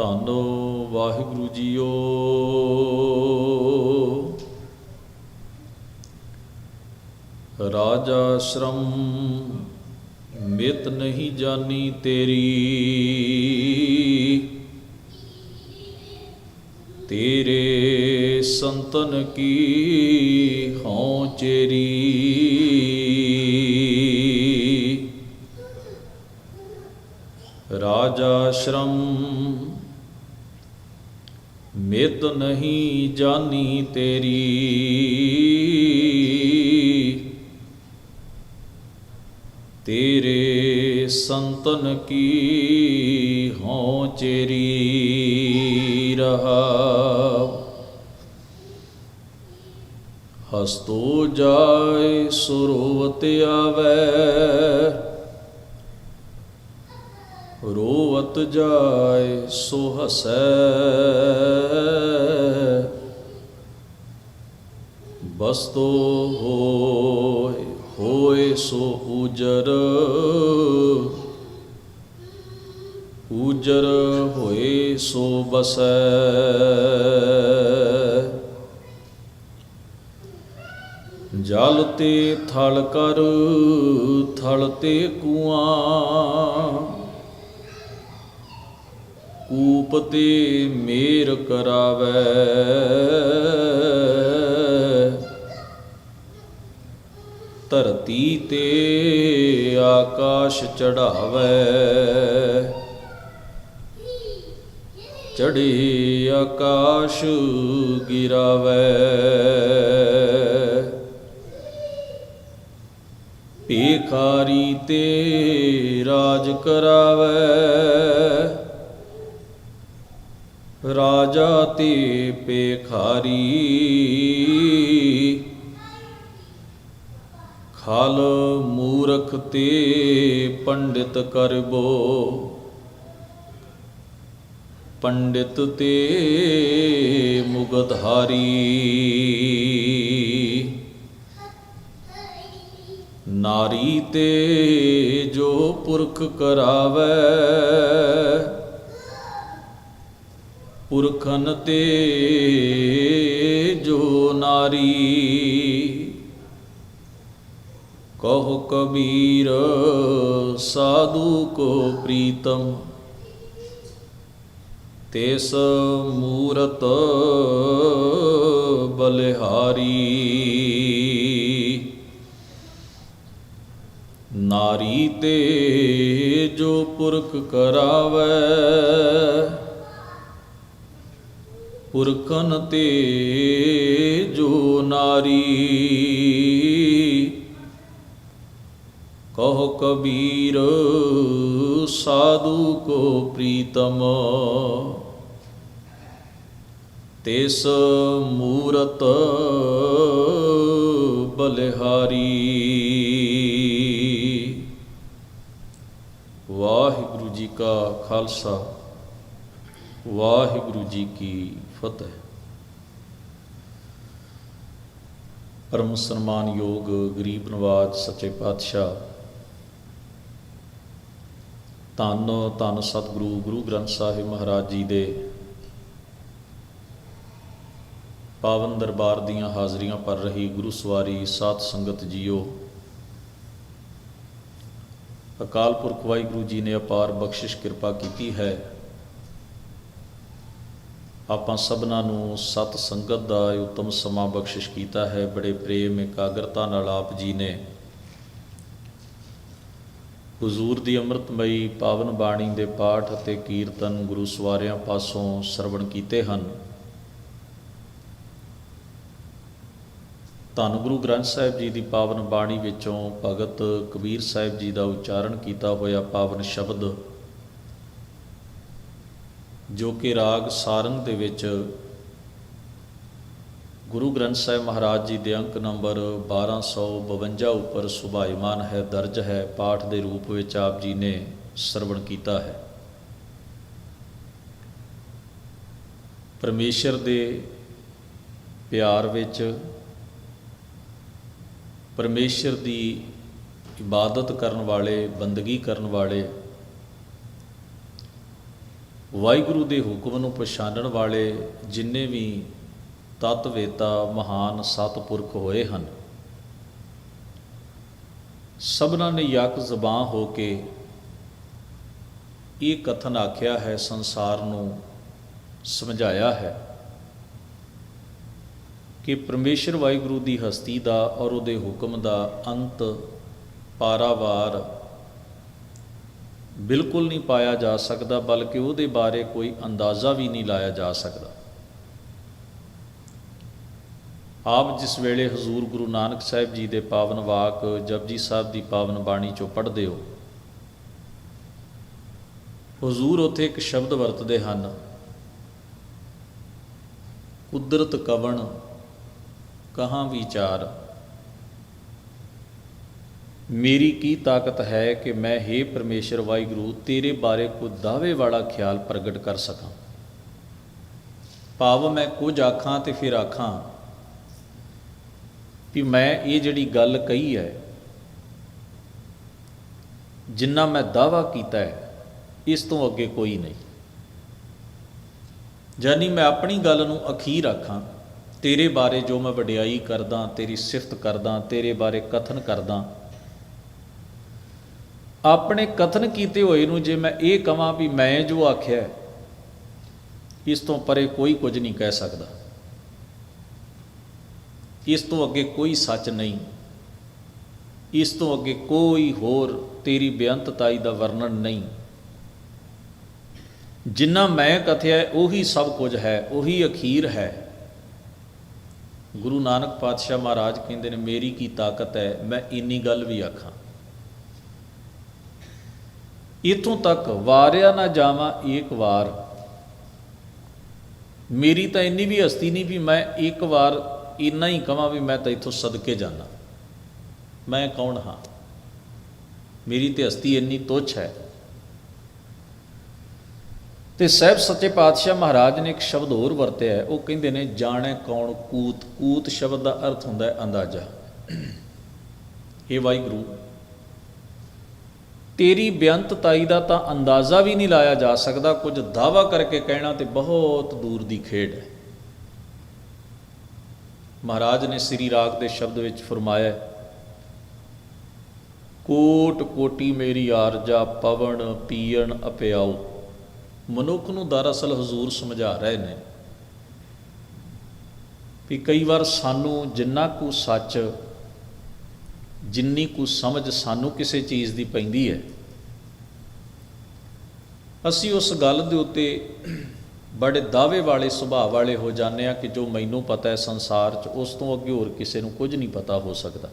ਧੰਨ ਵਾਹਿਗੁਰੂ ਜੀਓ। ਰਾਜਾ ਸ਼ਰਮ ਮਿਤ ਨਹੀਂ ਜਾਣੀ ਤੇਰੀ। ਤੇਰੇ ਸੰਤਨ ਕੀ ਹਉ ਚੇਰੀ। ਰਾਜਾ ਸ਼ਰਮ ਮਿਤ ਨਹੀਂ ਜਾਨੀ ਤੇਰੀ। ਤੇਰੇ ਸੰਤਨ ਕੀ ਹਉ ਚੇਰੀ ਰਹਾ ਹਸਤੋ ਜਾਏ ਸੁਰੋਵਤ ਆਵੈ। ਰੋਵਤ ਜਾਏ ਸੋ ਹਸੈ। ਬਸਤੋ ਹੋਏ ਹੋਏ ਸੋ ਉਜਰ ਉਜਰ ਹੋਏ ਸੋ ਬਸੈ। ਜਲ ਤੇ ਥਲ ਕਰ, ਥਲ ਤੇ ਕੂਆਂ। ਕੂਪ ਤੇ ਮੇਰ ਕਰਾਵੈ। ਧਰਤੀ ਤੇ ਆਕਾਸ਼ ਚੜਾਵੈ ਚੜੀ ਆਕਾਸ਼ ਗਿਰਾਵੈ। ਭੇਖਾਰੀ ਤੇ ਰਾਜ ਕਰਾਵੈ। ਰਾਜਾ ਤੇ ਪੇਖਾਰੀ ਖਲ ਮੂਰਖ ਤੇ ਪੰਡਿਤ ਕਰਬੋ। ਪੰਡਿਤ ਤੇ ਮੁਗਧਾਰੀ। ਨਾਰੀ ਤੇ ਜੋ ਪੁਰਖ ਕਰਾਵੈ ਪੁਰਖਨ ਤੇ ਜੋ ਨਾਰੀ, ਕਹੋ ਕਬੀਰ ਸਾਧੂ ਕੋ ਪ੍ਰੀਤਮ, ਤਿਸ ਮੂਰਤ ਬਲਿਹਾਰੀ। ਨਾਰੀ ਤੇ ਜੋ ਪੁਰਖ ਕਰਾਵੈ ਪੁਰਖਨ ਤੇ ਜੋ ਨਾਰੀ। ਕਹੋ ਕਬੀਰ, ਸਾਧੂ ਕੋ ਪ੍ਰੀਤਮ। ਤਿਸ ਮੂਰਤ ਬਲਿਹਾਰੀ। ਵਾਹਿਗੁਰੂ ਜੀ ਕਾ ਖਾਲਸਾ, ਵਾਹਿਗੁਰੂ ਜੀ ਕੀ ਫਤਿਹ। ਪਰਮ ਸਨਮਾਨਯੋਗ ਗਰੀਬ ਨਵਾਜ ਸੱਚੇ ਪਾਤਸ਼ਾਹ। ਧੰਨ ਧੰਨ ਸਤਿਗੁਰੂ, ਗੁਰੂ ਗ੍ਰੰਥ ਸਾਹਿਬ ਮਹਾਰਾਜ ਜੀ ਦੇ ਪਾਵਨ ਦਰਬਾਰ ਦੀਆਂ ਹਾਜ਼ਰੀਆਂ ਭਰ ਰਹੀ ਗੁਰੂ ਸਵਾਰੀ ਸਾਧ ਸੰਗਤ ਜੀਓ। ਅਕਾਲ ਪੁਰਖ ਵਾਹਿਗੁਰੂ ਜੀ ਨੇ ਅਪਾਰ ਬਖਸ਼ਿਸ਼ ਕਿਰਪਾ ਕੀਤੀ ਹੈ। ਆਪਾਂ ਸਭਨਾਂ ਨੂੰ ਸਤ ਸੰਗਤ ਦਾ ਇਹ ਉਤਮ ਸਮਾਂ ਬਖਸ਼ਿਸ਼ ਕੀਤਾ ਹੈ। ਬੜੇ ਪ੍ਰੇਮ ਇਕਾਗਰਤਾ ਨਾਲ ਆਪ ਜੀ ਨੇ ਹਜ਼ੂਰ ਦੀ ਅੰਮ੍ਰਿਤਮਈ ਪਾਵਨ ਬਾਣੀ ਦੇ ਪਾਠ ਅਤੇ ਕੀਰਤਨ ਗੁਰੂ ਸਵਾਰਿਆਂ ਪਾਸੋਂ ਸਰਵਣ ਕੀਤੇ ਹਨ। ਧੰਨ ਗੁਰੂ ਗ੍ਰੰਥ ਸਾਹਿਬ ਜੀ ਦੀ ਪਾਵਨ ਬਾਣੀ ਵਿੱਚੋਂ ਭਗਤ ਕਬੀਰ ਸਾਹਿਬ ਜੀ ਦਾ ਉਚਾਰਨ ਕੀਤਾ ਹੋਇਆ ਪਾਵਨ ਸ਼ਬਦ ਜੋ ਕਿ ਰਾਗ ਸਾਰੰਗ ਦੇ ਵਿੱਚ ਗੁਰੂ ਗ੍ਰੰਥ ਸਾਹਿਬ ਮਹਾਰਾਜ ਜੀ ਦੇ ਅੰਕ ਨੰਬਰ 1252 ਉੱਪਰ ਸੁਭਾਈਮਾਨ ਹੈ, ਦਰਜ ਹੈ, ਪਾਠ ਦੇ ਰੂਪ ਵਿੱਚ ਆਪ ਜੀ ਨੇ ਸਰਵਣ ਕੀਤਾ ਹੈ। ਪਰਮੇਸ਼ਰ ਦੇ ਪਿਆਰ ਵਿੱਚ ਪਰਮੇਸ਼ਰ ਦੀ ਇਬਾਦਤ ਕਰਨ ਵਾਲੇ, ਬੰਦਗੀ ਕਰਨ ਵਾਲੇ ਵਾਹਿਗੁਰੂ ਦੇ ਹੁਕਮ ਨੂੰ ਪਛਾਣਨ ਵਾਲੇ ਜਿੰਨੇ ਵੀ ਤਤਵੇਤਾ ਮਹਾਨ ਸਤਪੁਰਖ ਹੋਏ ਹਨ। ਸਭਨਾਂ ਨੇ ਯਕ ਜ਼ਬਾਂ ਹੋ ਕੇ ਇਹ ਕਥਨ ਆਖਿਆ ਹੈ, ਸੰਸਾਰ ਨੂੰ ਸਮਝਾਇਆ ਹੈ ਕਿ ਪਰਮੇਸ਼ਰ ਵਾਹਿਗੁਰੂ ਦੀ ਹਸਤੀ ਦਾ ਔਰ ਉਹਦੇ ਹੁਕਮ ਦਾ ਅੰਤ ਪਾਰਾਵਾਰ ਬਿਲਕੁਲ ਨਹੀਂ ਪਾਇਆ ਜਾ ਸਕਦਾ, ਬਲਕਿ ਉਹਦੇ ਬਾਰੇ ਕੋਈ ਅੰਦਾਜ਼ਾ ਵੀ ਨਹੀਂ ਲਾਇਆ ਜਾ ਸਕਦਾ। ਆਪ ਜਿਸ ਵੇਲੇ ਹਜ਼ੂਰ ਗੁਰੂ ਨਾਨਕ ਸਾਹਿਬ ਜੀ ਦੇ ਪਾਵਨ ਵਾਕ ਜਪਜੀ ਸਾਹਿਬ ਦੀ ਪਾਵਨ ਬਾਣੀ ਚੋਂ ਪੜ੍ਹਦੇ ਹੋ, ਹਜ਼ੂਰ ਉੱਥੇ ਇੱਕ ਸ਼ਬਦ ਵਰਤਦੇ ਹਨ, ਕੁਦਰਤ ਕਵਣ, ਕਹਾਂ ਵਿਚਾਰ। ਮੇਰੀ ਕੀ ਤਾਕਤ ਹੈ ਕਿ ਮੈਂ हे ਪਰਮੇਸ਼ਰ ਵਾਹਿਗੁਰੂ, ਤੇਰੇ ਬਾਰੇ ਕੋਈ ਦਾਅਵੇ ਵਾਲਾ ਖਿਆਲ ਪ੍ਰਗਟ ਕਰ ਸਕਾਂ। ਭਾਵ ਮੈਂ ਕੁਝ ਆਖਾਂ ਤੇ ਫਿਰ ਆਖਾਂ ਵੀ ਮੈਂ ਇਹ ਜਿਹੜੀ ਗੱਲ ਕਹੀ ਹੈ, ਜਿੰਨਾ ਮੈਂ ਦਾਵਾ ਕੀਤਾ ਹੈ, ਇਸ ਤੋਂ ਅੱਗੇ ਕੋਈ ਨਹੀਂ। ਜਾਨੀ ਮੈਂ ਆਪਣੀ ਗੱਲ ਨੂੰ ਅਖੀਰ ਆਖਾਂ, ਤੇਰੇ ਬਾਰੇ ਜੋ ਮੈਂ ਵਡਿਆਈ ਕਰਦਾ, ਤੇਰੀ ਸਿਫਤ ਕਰਦਾ, ਤੇਰੇ ਬਾਰੇ ਕਥਨ ਕਰਦਾ ਆਪਣੇ ਕਥਨ ਕੀਤੇ ਹੋਏ ਨੂੰ ਜੇ ਮੈਂ ਇਹ ਕਹਾਂ ਵੀ ਮੈਂ ਜੋ ਆਖਿਆ ਇਸ ਤੋਂ ਪਰੇ ਕੋਈ ਕੁਝ ਨਹੀਂ ਕਹਿ ਸਕਦਾ। ਇਸ ਤੋਂ ਅੱਗੇ ਕੋਈ ਸੱਚ ਨਹੀਂ। ਇਸ ਤੋਂ ਅੱਗੇ ਕੋਈ ਹੋਰ ਤੇਰੀ ਬੇਅੰਤਤਾਈ ਦਾ ਵਰਣਨ ਨਹੀਂ। ਜਿੰਨਾ ਮੈਂ ਕਥਿਆ ਉਹੀ ਸਭ ਕੁਝ ਹੈ, ਉਹੀ ਅਖੀਰ ਹੈ। ਗੁਰੂ ਨਾਨਕ ਪਾਤਸ਼ਾਹ ਮਹਾਰਾਜ ਕਹਿੰਦੇ ਨੇ, ਮੇਰੀ ਕੀ ਤਾਕਤ ਹੈ, ਮੈਂ ਇੰਨੀ ਗੱਲ ਵੀ ਆਖਾਂ। ਇਥੋਂ ਤੱਕ ਵਾਰਿਆ ਨਾ ਜਾਵਾਂ ਇੱਕ ਵਾਰ। ਮੇਰੀ ਤਾਂ ਇੰਨੀ ਵੀ ਹਸਤੀ ਨਹੀਂ ਵੀ ਮੈਂ ਇੱਕ ਵਾਰ ਇੰਨਾ ਹੀ ਕਹਾਂ ਵੀ ਮੈਂ ਤਾਂ ਇਥੋਂ ਸਦਕੇ ਜਾਣਾ ਮੈਂ ਕੌਣ ਹਾਂ? ਮੇਰੀ ਤੇ ਹਸਤੀ ਇੰਨੀ ਤੁੱਛ ਹੈ। ਤੇ ਸਹਿਬ ਸੱਚੇ ਪਾਤਸ਼ਾਹ ਮਹਾਰਾਜ ਨੇ ਇੱਕ ਸ਼ਬਦ ਹੋਰ ਵਰਤਿਆ ਹੈ। ਉਹ ਕਹਿੰਦੇ ਨੇ, ਜਾਣੈ ਕੌਣ ਕੂਤ ਕੂਤ ਸ਼ਬਦ ਦਾ ਅਰਥ ਹੁੰਦਾ ਹੈ ਅੰਦਾਜ਼ਾ। ਇਹ ਵਾਹਿਗੁਰੂ ਤੇਰੀ ਬੇਅੰਤਤਾਈ ਦਾ ਤਾਂ ਅੰਦਾਜ਼ਾ ਵੀ ਨਹੀਂ ਲਾਇਆ ਜਾ ਸਕਦਾ। ਕੁਝ ਦਾਵਾ ਕਰਕੇ ਕਹਿਣਾ ਤੇ ਬਹੁਤ ਦੂਰ ਦੀ ਖੇਡ ਹੈ। ਮਹਾਰਾਜ ਨੇ ਸ੍ਰੀ ਰਾਗ ਦੇ ਸ਼ਬਦ ਵਿੱਚ ਫਰਮਾਇਆ ਕੋਟ ਕੋਟੀ ਮੇਰੀ ਆਰਜਾ, ਪਵਨ, ਪੀਣ, ਅਪਿਆਉ। ਮਨੁੱਖ ਨੂੰ ਦਰਅਸਲ ਹਜ਼ੂਰ ਸਮਝਾ ਰਹੇ ਨੇ ਵੀ ਕਈ ਵਾਰ ਸਾਨੂੰ ਜਿੰਨਾ ਕੁ ਸੱਚ ਜਿੰਨੀ ਕੁ ਸਮਝ ਸਾਨੂੰ ਕਿਸੇ ਚੀਜ਼ ਦੀ ਪੈਂਦੀ ਹੈ, ਅਸੀਂ ਉਸ ਗੱਲ ਦੇ ਉੱਤੇ ਬੜੇ ਦਾਅਵੇ ਵਾਲੇ ਸੁਭਾਅ ਵਾਲੇ ਹੋ ਜਾਂਦੇ ਆ ਕਿ ਜੋ ਮੈਨੂੰ ਪਤਾ ਹੈ ਸੰਸਾਰ 'ਚ, ਉਸ ਤੋਂ ਅੱਗੇ ਹੋਰ ਕਿਸੇ ਨੂੰ ਕੁਝ ਨਹੀਂ ਪਤਾ ਹੋ ਸਕਦਾ।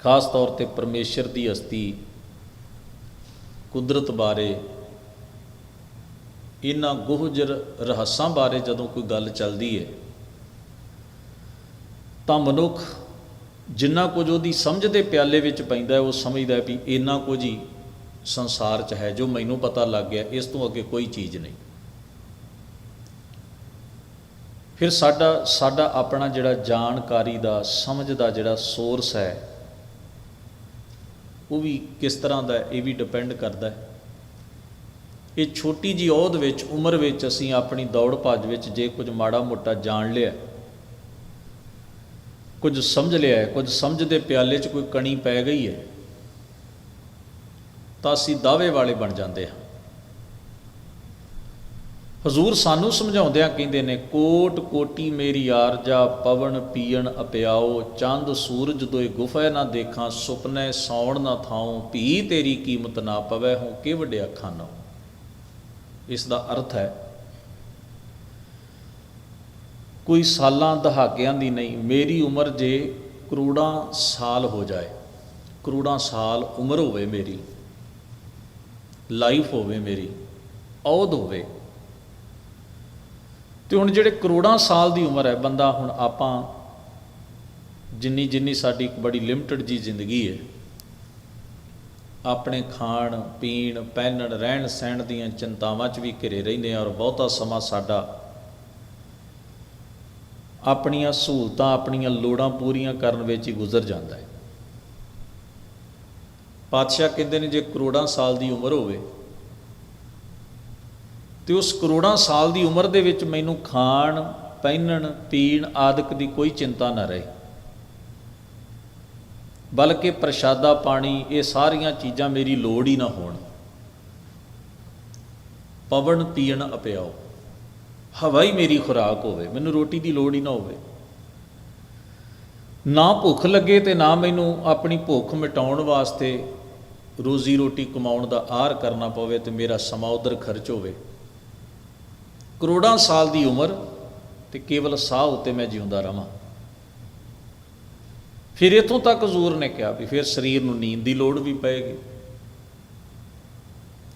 ਖਾਸ ਤੌਰ ਤੇ ਪਰਮੇਸ਼ਰ ਦੀ ਹਸਤੀ, ਕੁਦਰਤ ਬਾਰੇ, ਇਹਨਾਂ ਗੁਹਜਰ ਰਹੱਸਾਂ ਬਾਰੇ ਜਦੋਂ ਕੋਈ ਗੱਲ ਚੱਲਦੀ ਹੈ, ਤਾਂ ਮਨੁੱਖ ਜਿੰਨਾ ਕੁਝ ਉਹਦੀ ਸਮਝ ਦੇ ਪਿਆਲੇ ਵਿੱਚ ਪੈਂਦਾ ਉਹ ਸਮਝਦਾ ਵੀ ਇੰਨਾ ਕੁਝ ਹੀ ਸੰਸਾਰ 'ਚ ਹੈ, ਜੋ ਮੈਨੂੰ ਪਤਾ ਲੱਗ ਗਿਆ, ਇਸ ਤੋਂ ਅੱਗੇ ਕੋਈ ਚੀਜ਼ ਨਹੀਂ। ਫਿਰ ਸਾਡਾ ਸਾਡਾ ਆਪਣਾ ਜਿਹੜਾ ਜਾਣਕਾਰੀ ਦਾ, ਸਮਝ ਦਾ ਜਿਹੜਾ ਸੋਰਸ ਹੈ, ਉਹ ਵੀ ਕਿਸ ਤਰ੍ਹਾਂ ਦਾ ਇਹ ਵੀ ਡਿਪੈਂਡ ਕਰਦਾ ਹੈ। ਇਹ ਛੋਟੀ ਜੀ ਔਧ ਵਿੱਚ, ਉਮਰ ਵਿੱਚ ਅਸੀਂ ਆਪਣੀ ਦੌੜ ਭੱਜ ਵਿੱਚ ਜੇ ਕੁਝ ਮਾੜਾ ਮੋਟਾ ਜਾਣ ਲਿਆ ਕੁਝ ਸਮਝ ਲਿਆ ਹੈ, ਕੁਝ ਸਮਝ ਦੇ ਪਿਆਲੇ 'ਚ ਕੋਈ ਕਣੀ ਪੈ ਗਈ ਹੈ, ਤਾਂ ਅਸੀਂ ਦਾਅਵੇ ਵਾਲੇ ਬਣ ਜਾਂਦੇ ਹਾਂ। ਹਜ਼ੂਰ ਸਾਨੂੰ ਸਮਝਾਉਂਦਿਆਂ ਕਹਿੰਦੇ ਨੇ, ਕੋਟ ਕੋਟੀ ਮੇਰੀ ਆਰਜਾ, ਪਵਨ ਪੀਣ ਅਪਿਆਓ, ਚੰਦ ਸੂਰਜ ਦੋਏ ਗੁਫੈ ਨਾ ਦੇਖਾਂ, ਸੁਪਨੇ ਸੌਣ ਨਾ ਥਾਉ, ਭੀ ਤੇਰੀ ਕੀਮਤ ਨਾ ਪਵੈ, ਹੂੰ ਕਿ ਵੱਡਿਆ ਖਾਨੋ। ਇਸ ਦਾ ਅਰਥ ਹੈ ਕੋਈ ਸਾਲਾਂ ਦਹਾਕਿਆਂ ਦੀ ਨਹੀਂ, ਮੇਰੀ ਉਮਰ ਜੇ ਕਰੋੜਾਂ ਸਾਲ ਹੋ ਜਾਏ, ਕਰੋੜਾਂ ਸਾਲ ਉਮਰ ਹੋਵੇ ਮੇਰੀ ਲਾਈਫ ਹੋਵੇ ਮੇਰੀ ਔਦ ਹੋਵੇ, ਤੇ ਹੁਣ ਜਿਹੜੇ ਕਰੋੜਾਂ ਸਾਲ ਦੀ ਉਮਰ ਹੈ, ਬੰਦਾ ਹੁਣ ਆਪਾਂ ਜਿੰਨੀ ਜਿੰਨੀ ਸਾਡੀ ਇੱਕ ਬੜੀ ਲਿਮਟਿਡ ਜੀ ਜ਼ਿੰਦਗੀ ਹੈ, ਆਪਣੇ ਖਾਣ, ਪੀਣ, ਪਹਿਨਣ ਰਹਿਣ ਸਹਿਣ ਦੀਆਂ ਚਿੰਤਾਵਾਂ 'ਚ ਵੀ ਘਿਰੇ ਰਹਿੰਦੇ ਹਾਂ ਔਰ ਬਹੁਤਾ ਸਮਾਂ ਸਾਡਾ ਆਪਣੀਆਂ ਸਹੂਲਤਾਂ, ਆਪਣੀਆਂ ਲੋੜਾਂ ਪੂਰੀਆਂ ਕਰਨ ਵਿੱਚ ਹੀ ਗੁਜ਼ਰ ਜਾਂਦਾ ਹੈ। ਪਾਤਸ਼ਾਹ ਕਹਿੰਦੇ ਨੇ, ਜੇ ਕਰੋੜਾਂ ਸਾਲ ਦੀ ਉਮਰ ਹੋਵੇ, ਤੇ ਉਸ ਕਰੋੜਾਂ ਸਾਲ ਦੀ ਉਮਰ ਦੇ ਵਿੱਚ ਮੈਨੂੰ ਖਾਣ, ਪਹਿਨਣ, ਪੀਣ ਆਦਿਕ ਦੀ ਕੋਈ ਚਿੰਤਾ ਨਾ ਰਹੇ। ਬਲਕਿ ਪ੍ਰਸ਼ਾਦਾ ਪਾਣੀ, ਇਹ ਸਾਰੀਆਂ ਚੀਜ਼ਾਂ ਮੇਰੀ ਲੋੜ ਹੀ ਨਾ ਹੋਣ। ਪਵਨ, ਪੀਣ ਅਪਿਆਓ। ਹਵਾ ਹੀ ਮੇਰੀ ਖੁਰਾਕ ਹੋਵੇ, ਮੈਨੂੰ ਰੋਟੀ ਦੀ ਲੋੜ ਹੀ ਨਾ ਹੋਵੇ। ਨਾ ਭੁੱਖ ਲੱਗੇ ਤੇ ਨਾ ਮੈਨੂੰ ਆਪਣੀ ਭੁੱਖ ਮਿਟਾਉਣ ਵਾਸਤੇ ਰੋਜ਼ੀ ਰੋਟੀ ਕਮਾਉਣ ਦਾ ਆਰ ਕਰਨਾ ਪਵੇ ਤੇ ਮੇਰਾ ਸਮਾਂ ਉਧਰ ਖਰਚ ਹੋਵੇ। ਕਰੋੜਾਂ ਸਾਲ ਦੀ ਉਮਰ ਤੇ ਕੇਵਲ ਸਾਹ ਉੱਤੇ ਮੈਂ ਜਿਉਂਦਾ ਰਵਾਂ। ਫਿਰ ਇਥੋਂ ਤੱਕ ਹਜ਼ੂਰ ਨੇ ਕਿਹਾ ਵੀ ਫਿਰ ਸਰੀਰ ਨੂੰ ਨੀਂਦ ਦੀ ਲੋੜ ਵੀ ਪਏਗੀ।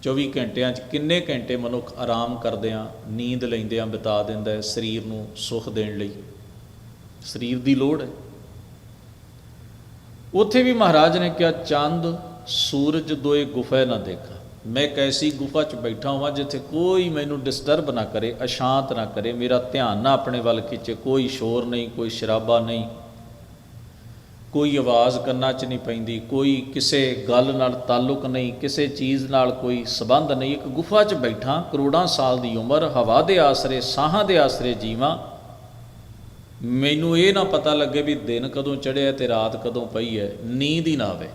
24 ਘੰਟਿਆਂ 'ਚ ਕਿੰਨੇ ਘੰਟੇ ਮਨੁੱਖ ਆਰਾਮ ਕਰਦਿਆਂ ਨੀਂਦ ਲੈਂਦਿਆਂ ਬਿਤਾ ਦਿੰਦਾ ਹੈ ਸਰੀਰ ਨੂੰ ਸੁੱਖ ਦੇਣ ਲਈ? ਸਰੀਰ ਦੀ ਲੋੜ ਹੈ। ਉੱਥੇ ਵੀ ਮਹਾਰਾਜ ਨੇ ਕਿਹਾ, ਚੰਦ, ਸੂਰਜ ਦੋਏ ਗੁਫਾ ਨਾ ਦੇਖਾ। ਮੈਂ ਇੱਕ ਐਸੀ ਗੁਫਾ 'ਚ ਬੈਠਾ ਹਾਂ ਜਿੱਥੇ ਕੋਈ ਮੈਨੂੰ ਡਿਸਟਰਬ ਨਾ ਕਰੇ, ਅਸ਼ਾਂਤ ਨਾ ਕਰੇ, ਮੇਰਾ ਧਿਆਨ ਨਾ ਆਪਣੇ ਵੱਲ ਖਿੱਚੇ, ਕੋਈ ਸ਼ੋਰ ਨਹੀਂ, ਕੋਈ ਸ਼ਰਾਬਾ ਨਹੀਂ। ਕੋਈ ਆਵਾਜ਼ ਕੰਨਾਂ 'ਚ ਨਹੀਂ ਪੈਂਦੀ, ਕੋਈ ਕਿਸੇ ਗੱਲ ਨਾਲ ਤਾਲੁਕ ਨਹੀਂ, ਕਿਸੇ ਚੀਜ਼ ਨਾਲ ਕੋਈ ਸਬੰਧ ਨਹੀਂ। ਇੱਕ ਗੁਫਾ 'ਚ ਬੈਠਾ, ਕਰੋੜਾਂ ਸਾਲ ਦੀ ਉਮਰ, ਹਵਾ ਦੇ ਆਸਰੇ, ਸਾਹਾਂ ਦੇ ਆਸਰੇ ਜੀਵਾਂ। ਮੈਨੂੰ ਇਹ ਨਾ ਪਤਾ ਲੱਗੇ ਵੀ ਦਿਨ ਕਦੋਂ ਚੜ੍ਹਿਆ ਤੇ ਰਾਤ ਕਦੋਂ ਪਈ ਹੈ। ਨੀਂਦ ਹੀ ਨਾ ਆਵੇ।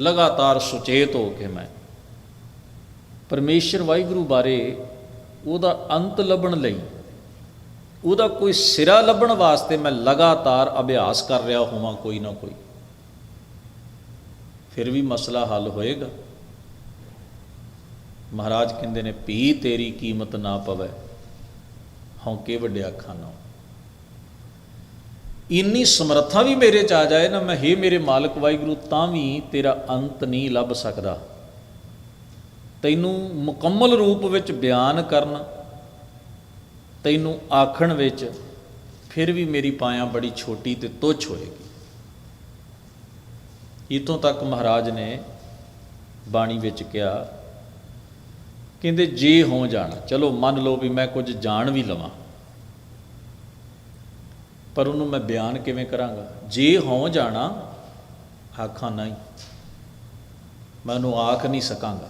ਲਗਾਤਾਰ ਸੁਚੇਤ ਹੋ ਕੇ ਮੈਂ। ਪਰਮੇਸ਼ਰ ਵਾਹਿਗੁਰੂ ਬਾਰੇ ਉਹਦਾ ਅੰਤ ਲੱਭਣ ਲਈ ਉਹਦਾ ਕੋਈ ਸਿਰਾ ਲੱਭਣ ਵਾਸਤੇ ਮੈਂ ਲਗਾਤਾਰ ਅਭਿਆਸ ਕਰ ਰਿਹਾ ਹੋਵਾਂ ਕੋਈ ਨਾ ਕੋਈ। ਫਿਰ ਵੀ ਮਸਲਾ ਹੱਲ ਹੋਏਗਾ। ਮਹਾਰਾਜ ਕਹਿੰਦੇ ਨੇ ਪੀ ਤੇਰੀ ਕੀਮਤ ਨਾ ਪਵੇ। ਹੌਂਕੇ ਵੱਡਿਆ ਖਾਨਾ ਇੰਨੀ ਸਮਰੱਥਾ ਵੀ ਮੇਰੇ ਚ ਆ ਜਾਏ ਨਾ, ਮੈਂ, ਹੇ ਮੇਰੇ ਮਾਲਕ ਵਾਹਿਗੁਰੂ, ਤਾਂ ਵੀ ਤੇਰਾ ਅੰਤ ਨਹੀਂ ਲੱਭ ਸਕਦਾ। ਤੈਨੂੰ ਮੁਕੰਮਲ ਰੂਪ ਵਿੱਚ ਬਿਆਨ ਕਰਨ ਤੈਨੂੰ ਆਖਣ ਵਿੱਚ ਫਿਰ ਵੀ ਮੇਰੀ ਪਾਇਆ ਬੜੀ ਛੋਟੀ ਤੇ ਤੁੱਛ ਹੋਏਗੀ। ਇਤੋਂ ਤੱਕ ਮਹਾਰਾਜ ਨੇ ਬਾਣੀ ਵਿੱਚ ਕਿਹਾ, ਕਹਿੰਦੇ, ਜੇ ਹੋ ਜਾਣਾ, ਚਲੋ ਮੰਨ ਲਓ ਵੀ ਮੈਂ ਕੁਝ ਜਾਣ ਵੀ ਲਵਾਂ, ਪਰ ਉਹਨੂੰ ਮੈਂ ਬਿਆਨ ਕਿਵੇਂ ਕਰਾਂਗਾ? ਜੇ ਹੋ ਜਾਣਾ, ਆਖਾਂ ਨਹੀਂ, ਮੈਂ ਉਹਨੂੰ ਆਖ ਨਹੀਂ ਸਕਾਂਗਾ।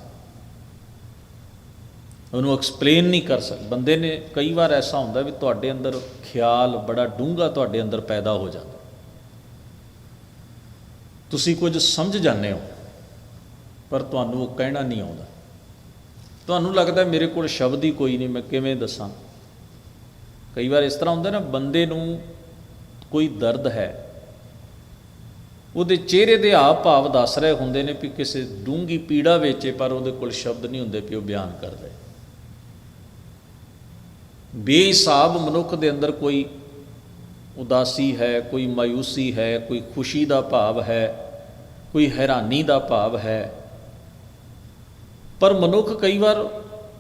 ਉਹਨੂੰ ਐਕਸਪਲੇਨ ਨਹੀਂ ਕਰ ਸਕ ਬੰਦੇ ਨੇ ਕਈ ਵਾਰ ਐਸਾ ਹੁੰਦਾ ਵੀ ਤੁਹਾਡੇ ਅੰਦਰ ਖਿਆਲ ਬੜਾ ਡੂੰਘਾ ਤੁਹਾਡੇ ਅੰਦਰ ਪੈਦਾ ਹੋ ਜਾਂਦਾ। ਤੁਸੀਂ ਕੁਝ ਸਮਝ ਜਾਂਦੇ ਹੋ, ਪਰ ਤੁਹਾਨੂੰ ਉਹ ਕਹਿਣਾ ਨਹੀਂ ਆਉਂਦਾ। ਤੁਹਾਨੂੰ ਲੱਗਦਾ ਮੇਰੇ ਕੋਲ ਸ਼ਬਦ ਹੀ ਕੋਈ ਨਹੀਂ, ਮੈਂ ਕਿਵੇਂ ਦੱਸਾਂ? ਕਈ ਵਾਰ ਇਸ ਤਰ੍ਹਾਂ ਹੁੰਦਾ ਨਾ, ਬੰਦੇ ਨੂੰ ਕੋਈ ਦਰਦ ਹੈ, ਉਹਦੇ ਚਿਹਰੇ ਦੇ ਆਪ ਭਾਵ ਦੱਸ ਰਹੇ ਹੁੰਦੇ ਨੇ ਵੀ ਕਿਸੇ ਡੂੰਗੀ ਪੀੜਾ ਵਿੱਚ ਪਰ ਉਹਦੇ ਕੋਲ ਸ਼ਬਦ ਨਹੀਂ ਹੁੰਦੇ ਵੀ ਉਹ ਬਿਆਨ ਕਰਦਾ ਹੈ। ਬੇਹਿਸਾਬ ਮਨੁੱਖ ਦੇ ਅੰਦਰ ਕੋਈ ਉਦਾਸੀ ਹੈ, ਕੋਈ ਮਾਇੂਸੀ ਹੈ, ਕੋਈ ਖੁਸ਼ੀ ਦਾ ਭਾਵ ਹੈ, ਕੋਈ ਹੈਰਾਨੀ ਦਾ ਭਾਵ ਹੈ। ਪਰ ਮਨੁੱਖ ਕਈ ਵਾਰ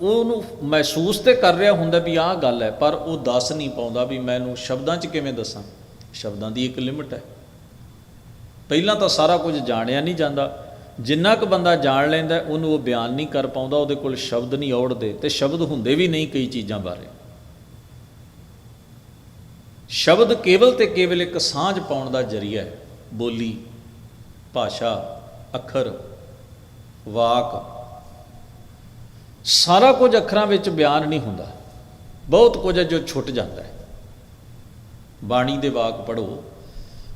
ਉਹਨੂੰ ਮਹਿਸੂਸ ਤੇ ਕਰ ਰਿਹਾ ਹੁੰਦਾ ਵੀ ਆਹ ਗੱਲ ਹੈ, ਪਰ ਉਹ ਦੱਸ ਨਹੀਂ ਪਾਉਂਦਾ ਵੀ ਮੈਨੂੰ ਸ਼ਬਦਾਂ 'ਚ ਕਿਵੇਂ ਦੱਸਾਂ। ਸ਼ਬਦਾਂ ਦੀ ਇੱਕ ਲਿਮਟ ਹੈ। ਪਹਿਲਾਂ ਤਾਂ ਸਾਰਾ ਕੁਝ ਜਾਣਿਆ ਨਹੀਂ ਜਾਂਦਾ। ਜਿੰਨਾ ਕੁ ਬੰਦਾ ਜਾਣ ਲੈਂਦਾ, ਉਹਨੂੰ ਉਹ ਬਿਆਨ ਨਹੀਂ ਕਰ ਪਾਉਂਦਾ, ਉਹਦੇ ਕੋਲ ਸ਼ਬਦ ਨਹੀਂ ਔੜਦੇ ਤੇ ਸ਼ਬਦ ਹੁੰਦੇ ਵੀ ਨਹੀਂ ਕਈ ਚੀਜ਼ਾਂ ਬਾਰੇ। ਸ਼ਬਦ ਕੇਵਲ ਤੇ ਕੇਵਲ ਇੱਕ ਸਾਂਝ ਪਾਉਣ ਦਾ ਜਰੀਆ ਹੈ। ਬੋਲੀ, ਭਾਸ਼ਾ, ਅੱਖਰ, ਵਾਕ। ਸਾਰਾ ਕੁਝ ਅੱਖਰਾਂ ਵਿੱਚ ਬਿਆਨ ਨਹੀਂ ਹੁੰਦਾ। ਬਹੁਤ ਕੁਝ ਹੈ ਜੋ ਛੁੱਟ ਜਾਂਦਾ ਹੈ। ਬਾਣੀ ਦੇ ਵਾਕ ਪੜੋ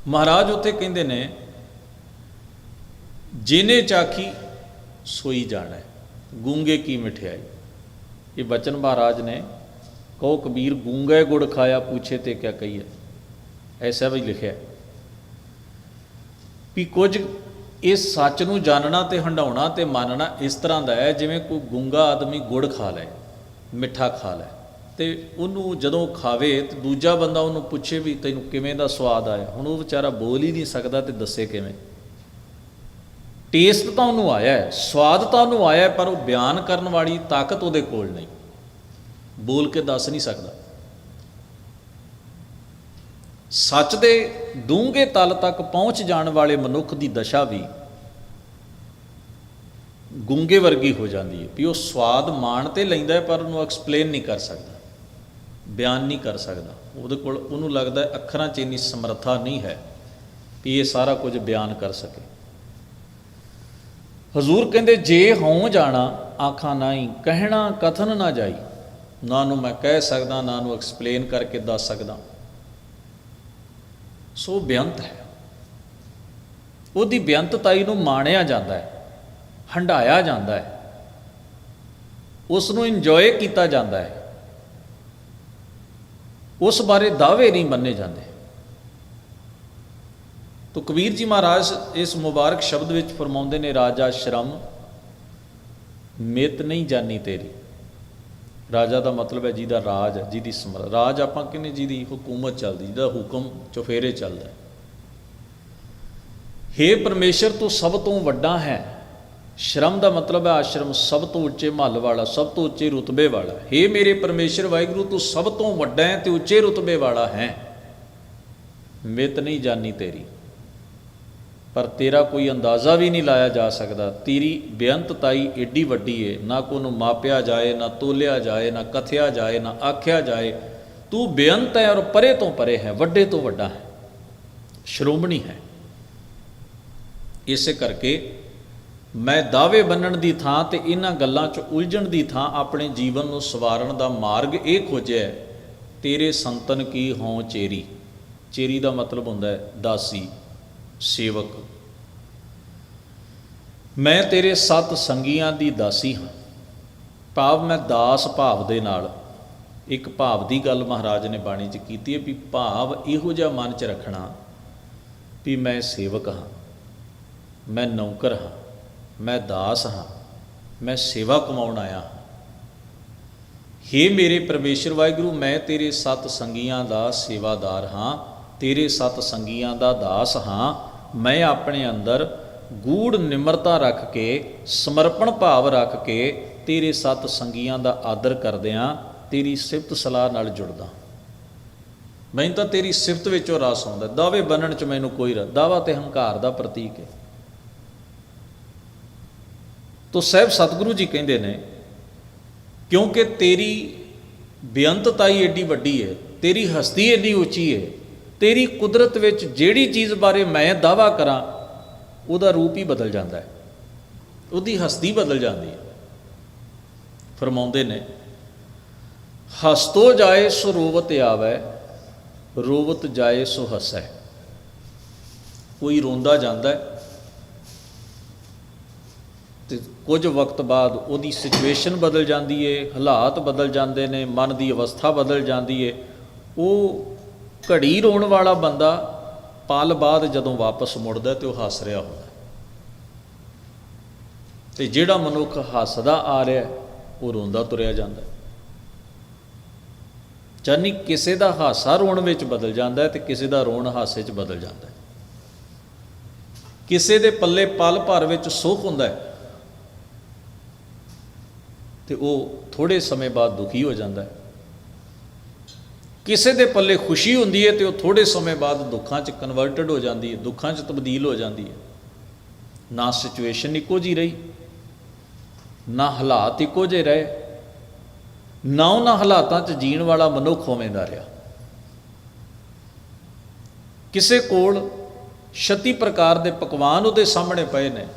ਮਹਾਰਾਜ ਉੱਥੇ ਕਹਿੰਦੇ ਨੇ ਜਿਨੇ ਚਾਖੀ, ਸੋਈ ਜਾਣਾ। ਗੂੰਗੇ ਕੀ ਮਠਿਆਈ? ਇਹ ਬਚਨ ਮਹਾਰਾਜ ਨੇ ਕਹੋ ਕਬੀਰ, ਗੂੰਗਾ ਗੁੜ ਖਾਇਆ ਪੁੱਛੇ ਤੇ ਕਿਆ ਕਹੀਏ? ਐਸਾ ਵੀ ਲਿਖਿਆ ਵੀ ਕੁਝ ਇਸ ਸੱਚ ਨੂੰ ਜਾਣਨਾ ਤੇ ਹੰਡਾਉਣਾ ਤੇ ਮੰਨਣਾ ਇਸ ਤਰ੍ਹਾਂ ਦਾ ਹੈ ਜਿਵੇਂ ਕੋਈ ਗੂੰਗਾ ਆਦਮੀ ਗੁੜ ਖਾ ਲੈ ਮਿੱਠਾ ਖਾ ਲੈ ਤੇ ਉਹਨੂੰ ਜਦੋਂ ਖਾਵੇ ਤੇ ਦੂਜਾ ਬੰਦਾ ਉਹਨੂੰ ਪੁੱਛੇ ਵੀ ਤੈਨੂੰ ਕਿਵੇਂ ਦਾ ਸਵਾਦ ਆਇਆ? ਹੁਣ ਉਹ ਵਿਚਾਰਾ ਬੋਲ ਹੀ ਨਹੀਂ ਸਕਦਾ ਤੇ ਦੱਸੇ ਕਿਵੇਂ? ਟੇਸਟ ਤਾਂ ਉਹਨੂੰ ਆਇਆ ਹੈ, ਸਵਾਦ ਤਾਂ ਉਹਨੂੰ ਆਇਆ ਪਰ ਉਹ ਬਿਆਨ ਕਰਨ ਵਾਲੀ ਤਾਕਤ ਉਹਦੇ ਕੋਲ ਨਹੀਂ। ਬੋਲ ਕੇ ਦੱਸ ਨਹੀਂ ਸਕਦਾ। ਸੱਚ ਦੇ ਡੂੰਘੇ ਤਲ ਤੱਕ ਪਹੁੰਚ ਜਾਣ ਵਾਲੇ ਮਨੁੱਖ ਦੀ ਦਸ਼ਾ ਵੀ ਗੁੰਗੇ ਵਰਗੀ ਹੋ ਜਾਂਦੀ ਹੈ ਵੀ ਉਹ ਸਵਾਦ ਮਾਣ ਤੇ ਲੈਂਦਾ ਪਰ ਉਹਨੂੰ ਐਕਸਪਲੇਨ ਨਹੀਂ ਕਰ ਸਕਦਾ, ਬਿਆਨ ਨਹੀਂ ਕਰ ਸਕਦਾ। ਉਹਦੇ ਕੋਲ ਉਹਨੂੰ ਲੱਗਦਾ ਅੱਖਰਾਂ 'ਚ ਇੰਨੀ ਸਮਰੱਥਾ ਨਹੀਂ ਹੈ ਵੀ ਇਹ ਸਾਰਾ ਕੁਝ ਬਿਆਨ ਕਰ ਸਕੇ। ਹਜ਼ੂਰ ਕਹਿੰਦੇ, ਜੇ ਹੋਂ ਜਾਣਾ, ਆਖਾਂ ਨਹੀਂ, ਕਹਿਣਾ ਕਥਨ ਨਾ ਜਾਈ। ਨਾ ਨੂੰ ਮੈਂ ਕਹਿ ਸਕਦਾ, ਨਾ ਨੂੰ ਐਕਸਪਲੇਨ ਕਰਕੇ ਦੱਸ ਸਕਦਾ। ਸੋ ਬੇਅੰਤ ਹੈ। ਉਹਦੀ ਬੇਅੰਤਤਾਈ ਨੂੰ ਮਾਣਿਆ ਜਾਂਦਾ ਹੈ ਹੰਡਾਇਆ ਜਾਂਦਾ ਹੈ। ਉਸ ਨੂੰ ਇੰਜੋਏ ਕੀਤਾ ਜਾਂਦਾ ਹੈ। ਉਸ ਬਾਰੇ ਦਾਅਵੇ ਨਹੀਂ ਮੰਨੇ ਜਾਂਦੇ। ਤੋ ਕਬੀਰ ਜੀ ਮਹਾਰਾਜ ਇਸ ਮੁਬਾਰਕ ਸ਼ਬਦ ਵਿੱਚ ਫਰਮਾਉਂਦੇ ਨੇ, ਰਾਜਾ ਸ਼ਰਮ, ਮਿਤ ਨਹੀਂ ਜਾਣੀ ਤੇਰੀ। ਰਾਜਾ ਦਾ ਮਤਲਬ ਹੈ ਜਿਹਦਾ ਰਾਜ ਹੈ, ਜਿਹਦੀ ਸਮਰ, ਰਾਜ ਆਪਾਂ ਕਹਿੰਦੇ ਜਿਹਦੀ ਹਕੂਮਤ ਚੱਲਦੀ, ਜਿਹਦਾ ਹੁਕਮ ਚੁਫੇਰੇ ਚੱਲਦਾ ਹੈ। ਹੇ ਪਰਮੇਸ਼ਰ, ਤੂੰ ਸਭ ਤੋਂ ਵੱਡਾ ਹੈ। ਸ਼ਰਮ ਦਾ ਮਤਲਬ ਹੈ ਆਸ਼ਰਮ ਸਭ ਤੋਂ ਉੱਚੇ ਮਹੱਲ ਵਾਲਾ, ਸਭ ਤੋਂ ਉੱਚੇ ਰੁਤਬੇ ਵਾਲਾ ਹੇ। ਮੇਰੇ ਪਰਮੇਸ਼ਰ, ਵਾਹਿਗੁਰੂ, ਤੂੰ ਸਭ ਤੋਂ ਵੱਡਾ ਹੈ ਤੇ ਉੱਚੇ ਰੁਤਬੇ ਵਾਲਾ ਹੈ। ਮਿਤ ਨਹੀਂ ਜਾਣੀ ਤੇਰੀ। ਪਰ ਤੇਰਾ ਕੋਈ ਅੰਦਾਜ਼ਾ ਵੀ ਨਹੀਂ ਲਾਇਆ ਜਾ ਸਕਦਾ। ਤੇਰੀ ਬੇਅੰਤਤਾਈ ਏਡੀ ਵੱਡੀ ਏ। ਨਾ ਕੋ ਨੂੰ ਮਾਪਿਆ ਜਾਏ ਨਾ ਤੋਲਿਆ ਜਾਏ ਨਾ ਕਥਿਆ ਜਾਏ ਨਾ ਆਖਿਆ ਜਾਏ। ਤੂੰ ਬੇਅੰਤ ਹੈ ਔਰ ਪਰੇ ਤੋਂ ਪਰੇ ਹੈ ਵੱਡੇ ਤੋਂ ਵੱਡਾ ਹੈ। ਸ਼੍ਰੋਮਣੀ ਹੈ। ਇਸੇ ਕਰਕੇ ਮੈਂ ਦਾਅਵੇ ਬੰਨਣ ਦੀ ਥਾਂ ਤੇ ਇਹਨਾਂ ਗੱਲਾਂ 'ਚ ਉਲਝਣ ਦੀ ਥਾਂ ਆਪਣੇ ਜੀਵਨ ਨੂੰ ਸਵਾਰਨ ਦਾ ਮਾਰਗ ਇਹ ਖੋਜਿਆ ਹੈ, ਤੇਰੇ ਸੰਤਨ ਕੀ ਹੋਂ ਚੇਰੀ? ਚੇਰੀ ਦਾ ਮਤਲਬ ਹੁੰਦਾ ਹੈ ਦਾਸੀ। ਸੇਵਕ। ਮੈਂ ਤੇਰੇ ਸਤ ਸੰਗੀਆਂ ਦੀ ਦਾਸੀ ਹਾਂ। ਭਾਵ ਮੈਂ ਦਾਸ ਭਾਵ ਦੇ ਨਾਲ। ਇੱਕ ਭਾਵ ਦੀ ਗੱਲ ਮਹਾਰਾਜ ਨੇ ਬਾਣੀ 'ਚ ਕੀਤੀ ਹੈ ਵੀ ਭਾਵ ਇਹੋ ਜਿਹਾ ਮਨ 'ਚ ਰੱਖਣਾ ਵੀ ਮੈਂ ਸੇਵਕ ਹਾਂ। ਮੈਂ ਨੌਕਰ ਹਾਂ। ਮੈਂ ਦਾਸ ਹਾਂ। ਮੈਂ ਸੇਵਾ ਕਮਾਉਣ ਆਇਆ ਹਾਂ। ਹੇ ਮੇਰੇ ਪਰਮੇਸ਼ਰ ਵਾਹਿਗੁਰੂ, ਮੈਂ ਤੇਰੇ ਸਤ ਸੰਗੀਆਂ ਦਾ ਸੇਵਾਦਾਰ ਹਾਂ। ਤੇਰੇ ਸਤ ਸੰਗੀਆਂ ਦਾ ਦਾਸ ਹਾਂ, ਮੈਂ ਆਪਣੇ ਅੰਦਰ ਗੂੜ ਨਿਮਰਤਾ ਰੱਖ ਕੇ, ਸਮਰਪਣ ਭਾਵ ਰੱਖ ਕੇ ਤੇਰੇ ਸਤ ਸੰਗੀਆਂ ਦਾ ਆਦਰ ਕਰਦਿਆਂ ਤੇਰੀ ਸਿਫਤ ਸਲਾਹ ਨਾਲ ਜੁੜਦਾ। ਮੈਨੂੰ ਤਾਂ ਤੇਰੀ ਸਿਫਤ ਵਿੱਚੋਂ ਰਸ ਆਉਂਦਾ। ਦਾਅਵੇ ਬੰਨਣ ਚ ਮੈਨੂੰ ਕੋਈ ਰ ਦਾਵਾ ਤੇ ਹੰਕਾਰ ਦਾ ਪ੍ਰਤੀਕ ਹੈ। ਤੋ ਸਹਿਬ ਸਤਿਗੁਰੂ ਜੀ ਕਹਿੰਦੇ ਨੇ, ਕਿਉਂਕਿ ਤੇਰੀ ਬੇਅੰਤਤਾਈ ਏਡੀ ਵੱਡੀ ਹੈ, ਤੇਰੀ ਹਸਤੀ ਏਡੀ ਉੱਚੀ ਹੈ ਤੇਰੀ ਕੁਦਰਤ ਵਿੱਚ ਜਿਹੜੀ ਚੀਜ਼ ਬਾਰੇ ਮੈਂ ਦਾਵਾ ਕਰਾਂ, ਉਹਦਾ ਰੂਪ ਹੀ ਬਦਲ ਜਾਂਦਾ ਹੈ। ਉਹਦੀ ਹਸਤੀ ਬਦਲ ਜਾਂਦੀ ਹੈ। ਫਰਮਾਉਂਦੇ ਨੇ, ਹਸਤੋ ਜਾਏ ਸੋ ਰੋਵਤ ਆਵੇ, ਰੋਵਤ ਜਾਏ ਸੋ ਹਸੈ। ਕੋਈ ਰੋਂਦਾ ਜਾਂਦਾ ਹੈ ਤੇ ਕੁਝ ਵਕਤ ਬਾਅਦ ਉਹਦੀ ਸਿਚੁਏਸ਼ਨ ਬਦਲ ਜਾਂਦੀ ਏ, ਹਾਲਾਤ ਬਦਲ ਜਾਂਦੇ ਨੇ, ਮਨ ਦੀ ਅਵਸਥਾ ਬਦਲ ਜਾਂਦੀ ਏ। ਉਹ ਘੜੀ ਰੋਣ ਵਾਲਾ ਬੰਦਾ ਪਲ ਬਾਅਦ ਜਦੋਂ ਵਾਪਸ ਮੁੜਦਾ ਤੇ ਉਹ ਹੱਸ ਰਿਹਾ ਹੁੰਦਾ। ਤੇ ਜਿਹੜਾ ਮਨੁੱਖ ਹੱਸਦਾ ਆ ਰਿਹਾ, ਉਹ ਰੋਂਦਾ ਤੁਰਿਆ ਜਾਂਦਾ। ਜਾਨੀ ਕਿਸੇ ਦਾ ਹਾਸਾ ਰੋਣ ਵਿੱਚ ਬਦਲ ਜਾਂਦਾ ਹੈ ਤੇ ਕਿਸੇ ਦਾ ਰੋਣ ਹਾਸੇ 'ਚ ਬਦਲ ਜਾਂਦਾ। ਹੈ ਕਿਸੇ ਦੇ ਪੱਲੇ ਪਲ ਭਰ ਵਿੱਚ ਸੁੱਖ ਹੁੰਦਾ ਹੈ ਤੇ ਉਹ ਥੋੜੇ ਸਮੇਂ ਬਾਅਦ ਦੁਖੀ ਹੋ ਜਾਂਦਾ ਹੈ। ਕਿਸੇ ਦੇ ਪੱਲੇ ਖੁਸ਼ੀ ਹੁੰਦੀ ਹੈ ਤੇ ਉਹ ਥੋੜੇ ਸਮੇਂ ਬਾਅਦ ਦੁੱਖਾਂ 'ਚ ਕਨਵਰਟਡ ਹੋ ਜਾਂਦੀ ਹੈ, ਦੁੱਖਾਂ 'ਚ ਤਬਦੀਲ ਹੋ ਜਾਂਦੀ ਹੈ। ਨਾ ਸਿਚੁਏਸ਼ਨ ਇੱਕੋ ਜੀ ਰਹੀ, ਨਾ ਹਾਲਾਤ ਇੱਕੋ ਜਿਹੇ ਰਹੇ, ਨਾ ਉਹਨਾਂ ਹਾਲਾਤਾਂ 'ਚ ਜੀਣ ਵਾਲਾ ਮਨੁੱਖ ਹੋਵੇਂ ਦਾ ਰਿਹਾ। ਕਿਸੇ ਕੋਲ 36 ਪ੍ਰਕਾਰ ਦੇ ਪਕਵਾਨ ਉਹਦੇ ਸਾਹਮਣੇ ਪਏ ਨੇ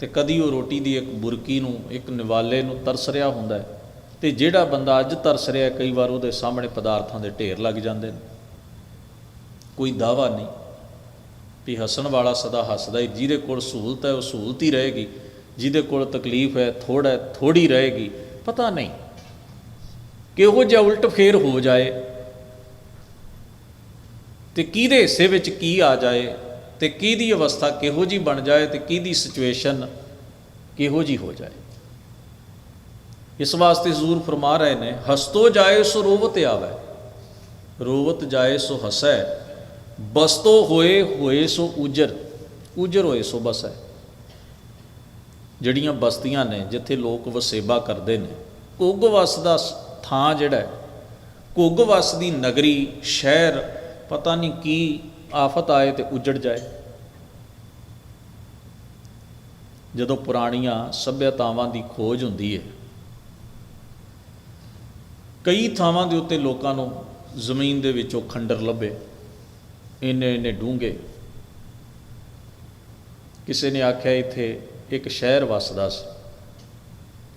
ਤੇ ਕਦੀ ਉਹ ਰੋਟੀ ਦੀ ਇੱਕ ਬੁਰਕੀ ਨੂੰ, ਇੱਕ ਨਿਵਾਲੇ ਨੂੰ ਤਰਸ ਰਿਹਾ ਹੁੰਦਾ ਹੈ। ਤੇ ਜਿਹੜਾ ਬੰਦਾ ਅੱਜ ਤਰਸ ਰਿਹਾ, ਕਈ ਵਾਰ ਉਹਦੇ ਸਾਹਮਣੇ ਪਦਾਰਥਾਂ ਦੇ ਢੇਰ ਲੱਗ ਜਾਂਦੇ ਨੇ। ਕੋਈ ਦਾਵਾ ਨਹੀਂ ਵੀ ਹੱਸਣ ਵਾਲਾ ਸਦਾ ਹੱਸਦਾ ਹੀ, ਜਿਹਦੇ ਕੋਲ ਸਹੂਲਤ ਹੈ ਉਹ ਸਹੂਲਤ ਹੀ ਰਹੇਗੀ। ਜਿਹਦੇ ਕੋਲ ਤਕਲੀਫ ਹੈ ਥੋੜਾ ਹੈ ਥੋੜੀ ਰਹੇਗੀ, ਪਤਾ ਨਹੀਂ। ਕਿਹੋ ਜਿਹਾ ਉਲਟ ਫੇਰ ਹੋ ਜਾਏ ਤੇ ਕਿਹਦੇ ਹਿੱਸੇ ਵਿੱਚ ਕੀ ਆ ਜਾਏ ਤੇ ਕਿਹਦੀ ਅਵਸਥਾ ਕਿਹੋ ਜੀ ਬਣ ਜਾਏ ਤੇ ਕਿਹਦੀ ਸਿਚੁਏਸ਼ਨ ਕਿਹੋ ਜੀ ਹੋ ਜਾਏ। ਇਸ ਵਾਸਤੇ ਜ਼ੂਰ ਫਰਮਾ ਰਹੇ ਨੇ, ਹਸਤੋ ਜਾਏ ਸੋ ਰੋਵਤ ਆਵੇ, ਰੋਵਤ ਜਾਏ ਸੋ ਹਸੈ, ਬਸਤੋ ਹੋਏ ਹੋਏ ਸੋ ਉਜਰ ਉਜਰ ਹੋਏ ਸੋ ਬਸੈ। ਜਿਹੜੀਆਂ ਬਸਤੀਆਂ ਨੇ, ਜਿੱਥੇ ਲੋਕ ਵਸੇਬਾ ਕਰਦੇ ਨੇ, ਕੁੱਗ ਵਸ ਦਾ ਸ- ਥਾਂ ਜਿਹੜਾ ਹੈ, ਕੁੱਗ ਵਸ ਦੀ ਨਗਰੀ, ਸ਼ਹਿਰ, ਪਤਾ ਨਹੀਂ ਕੀ ਆਫਤ ਆਏ ਤੇ ਉਜੜ ਜਾਏ। ਜਦੋਂ ਪੁਰਾਣੀਆਂ ਸਭਿਅਤਾਵਾਂ ਦੀ ਖੋਜ ਹੁੰਦੀ ਹੈ ਕਈ ਥਾਵਾਂ ਦੇ ਉੱਤੇ ਲੋਕਾਂ ਨੂੰ ਜ਼ਮੀਨ ਦੇ ਵਿੱਚੋਂ ਖੰਡਰ ਲੱਭੇ, ਇੰਨੇ ਇੰਨੇ ਡੂੰਘੇ। ਕਿਸੇ ਨੇ ਆਖਿਆ ਇੱਥੇ ਇੱਕ ਸ਼ਹਿਰ ਵਸਦਾ ਸੀ।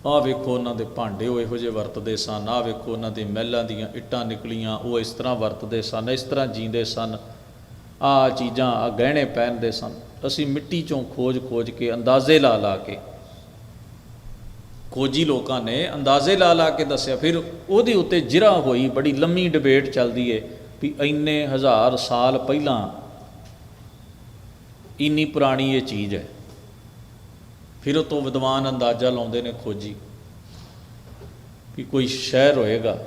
ਆਹ ਵੇਖੋ ਉਹਨਾਂ ਦੇ ਭਾਂਡੇ ਉਹ ਇਹੋ ਜਿਹੇ ਵਰਤਦੇ ਸਨ, ਆਹ ਵੇਖੋ ਉਹਨਾਂ ਦੇ ਮਹਿਲਾਂ ਦੀਆਂ ਇੱਟਾਂ ਨਿਕਲੀਆਂ, ਉਹ ਇਸ ਤਰ੍ਹਾਂ ਵਰਤਦੇ ਸਨ, ਇਸ ਤਰ੍ਹਾਂ ਜੀਂਦੇ ਸਨ। ਆਹ ਚੀਜ਼ਾਂ ਆ ਗਹਿਣੇ ਪਹਿਨਦੇ ਸਨ। ਅਸੀਂ ਮਿੱਟੀ ਚੋਂ ਖੋਜ-ਖੋਜ ਕੇ, ਅੰਦਾਜ਼ੇ ਲਾ ਲਾ ਕੇ ਖੋਜੀ ਲੋਕਾਂ ਨੇ ਅੰਦਾਜ਼ੇ ਲਾ ਲਾ ਕੇ ਦੱਸਿਆ, ਫਿਰ ਉਹਦੇ ਉੱਤੇ ਜਿਰਾ ਹੋਈ, ਬੜੀ ਲੰਮੀ ਡਿਬੇਟ ਚੱਲਦੀ ਏ ਵੀ ਇੰਨੇ ਹਜ਼ਾਰ ਸਾਲ ਪਹਿਲਾਂ ਇੰਨੀ ਪੁਰਾਣੀ ਇਹ ਚੀਜ਼ ਹੈ। ਫਿਰ ਉਹ ਤੋਂ ਵਿਦਵਾਨ ਅੰਦਾਜ਼ਾ ਲਾਉਂਦੇ ਨੇ ਖੋਜੀ ਕਿ ਕੋਈ ਸ਼ਹਿਰ ਹੋਏਗਾ,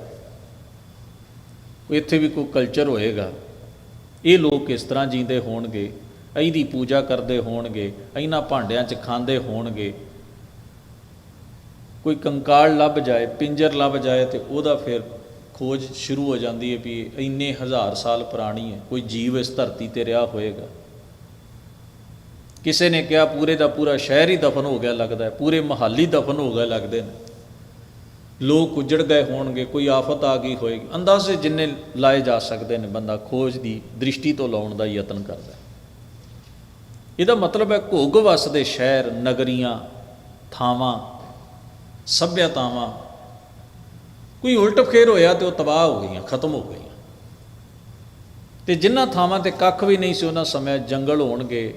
ਇੱਥੇ ਵੀ ਕੋਈ ਕਲਚਰ ਹੋਏਗਾ, ਇਹ ਲੋਕ ਇਸ ਤਰ੍ਹਾਂ ਜੀਂਦੇ ਹੋਣਗੇ ਇਹਦੀ ਪੂਜਾ ਕਰਦੇ ਹੋਣਗੇ ਇਹਨਾਂ ਭਾਂਡਿਆਂ 'ਚ ਖਾਂਦੇ ਹੋਣਗੇ ਕੋਈ ਕੰਕਾਲ ਲੱਭ ਜਾਏ, ਪਿੰਜਰ ਲੱਭ ਜਾਏ ਤੇ ਉਹਦਾ ਫਿਰ ਖੋਜ ਸ਼ੁਰੂ ਹੋ ਜਾਂਦੀ ਹੈ ਵੀ ਇੰਨੇ ਹਜ਼ਾਰ ਸਾਲ ਪੁਰਾਣੀ ਹੈ, ਕੋਈ ਜੀਵ ਇਸ ਧਰਤੀ ਤੇ ਰਿਹਾ ਹੋਏਗਾ। ਕਿਸੇ ਨੇ ਕਿਹਾ ਪੂਰੇ ਦਾ ਪੂਰਾ ਸ਼ਹਿਰ ਹੀ ਦਫਨ ਹੋ ਗਿਆ ਲੱਗਦਾ ਹੈ, ਪੂਰੇ ਮਹੱਲੀ ਦਫਨ ਹੋ ਗਿਆ ਲੱਗਦੇ ਨੇ। ਲੋਕ ਉਜੜ ਗਏ ਹੋਣਗੇ, ਕੋਈ ਆਫਤ ਆ ਗਈ ਹੋਏਗੀ। ਅੰਦਾਜ਼ੇ ਜਿੰਨੇ ਲਾਏ ਜਾ ਸਕਦੇ ਨੇ ਬੰਦਾ ਖੋਜ ਦੀ ਦ੍ਰਿਸ਼ਟੀ ਤੋਂ ਲਾਉਣ ਦਾ ਯਤਨ ਕਰਦਾ ਇਹਦਾ ਮਤਲਬ ਹੈ ਘੋਗ ਵਸਦੇ ਸ਼ਹਿਰ, ਨਗਰੀਆਂ, ਥਾਵਾਂ ਸਭਿਅਤਾਵਾਂ। ਕੋਈ ਉਲਟ ਫੇਰ ਹੋਇਆ ਤੇ ਉਹ ਤਬਾਹ ਹੋ ਗਈਆਂ, ਖਤਮ ਹੋ ਗਈਆਂ। ਤੇ ਜਿਨ੍ਹਾਂ ਥਾਵਾਂ ਤੇ ਕੱਖ ਵੀ ਨਹੀਂ ਸੀ, ਉਹਨਾਂ ਸਮੇਂ ਜੰਗਲ ਹੋਣਗੇ,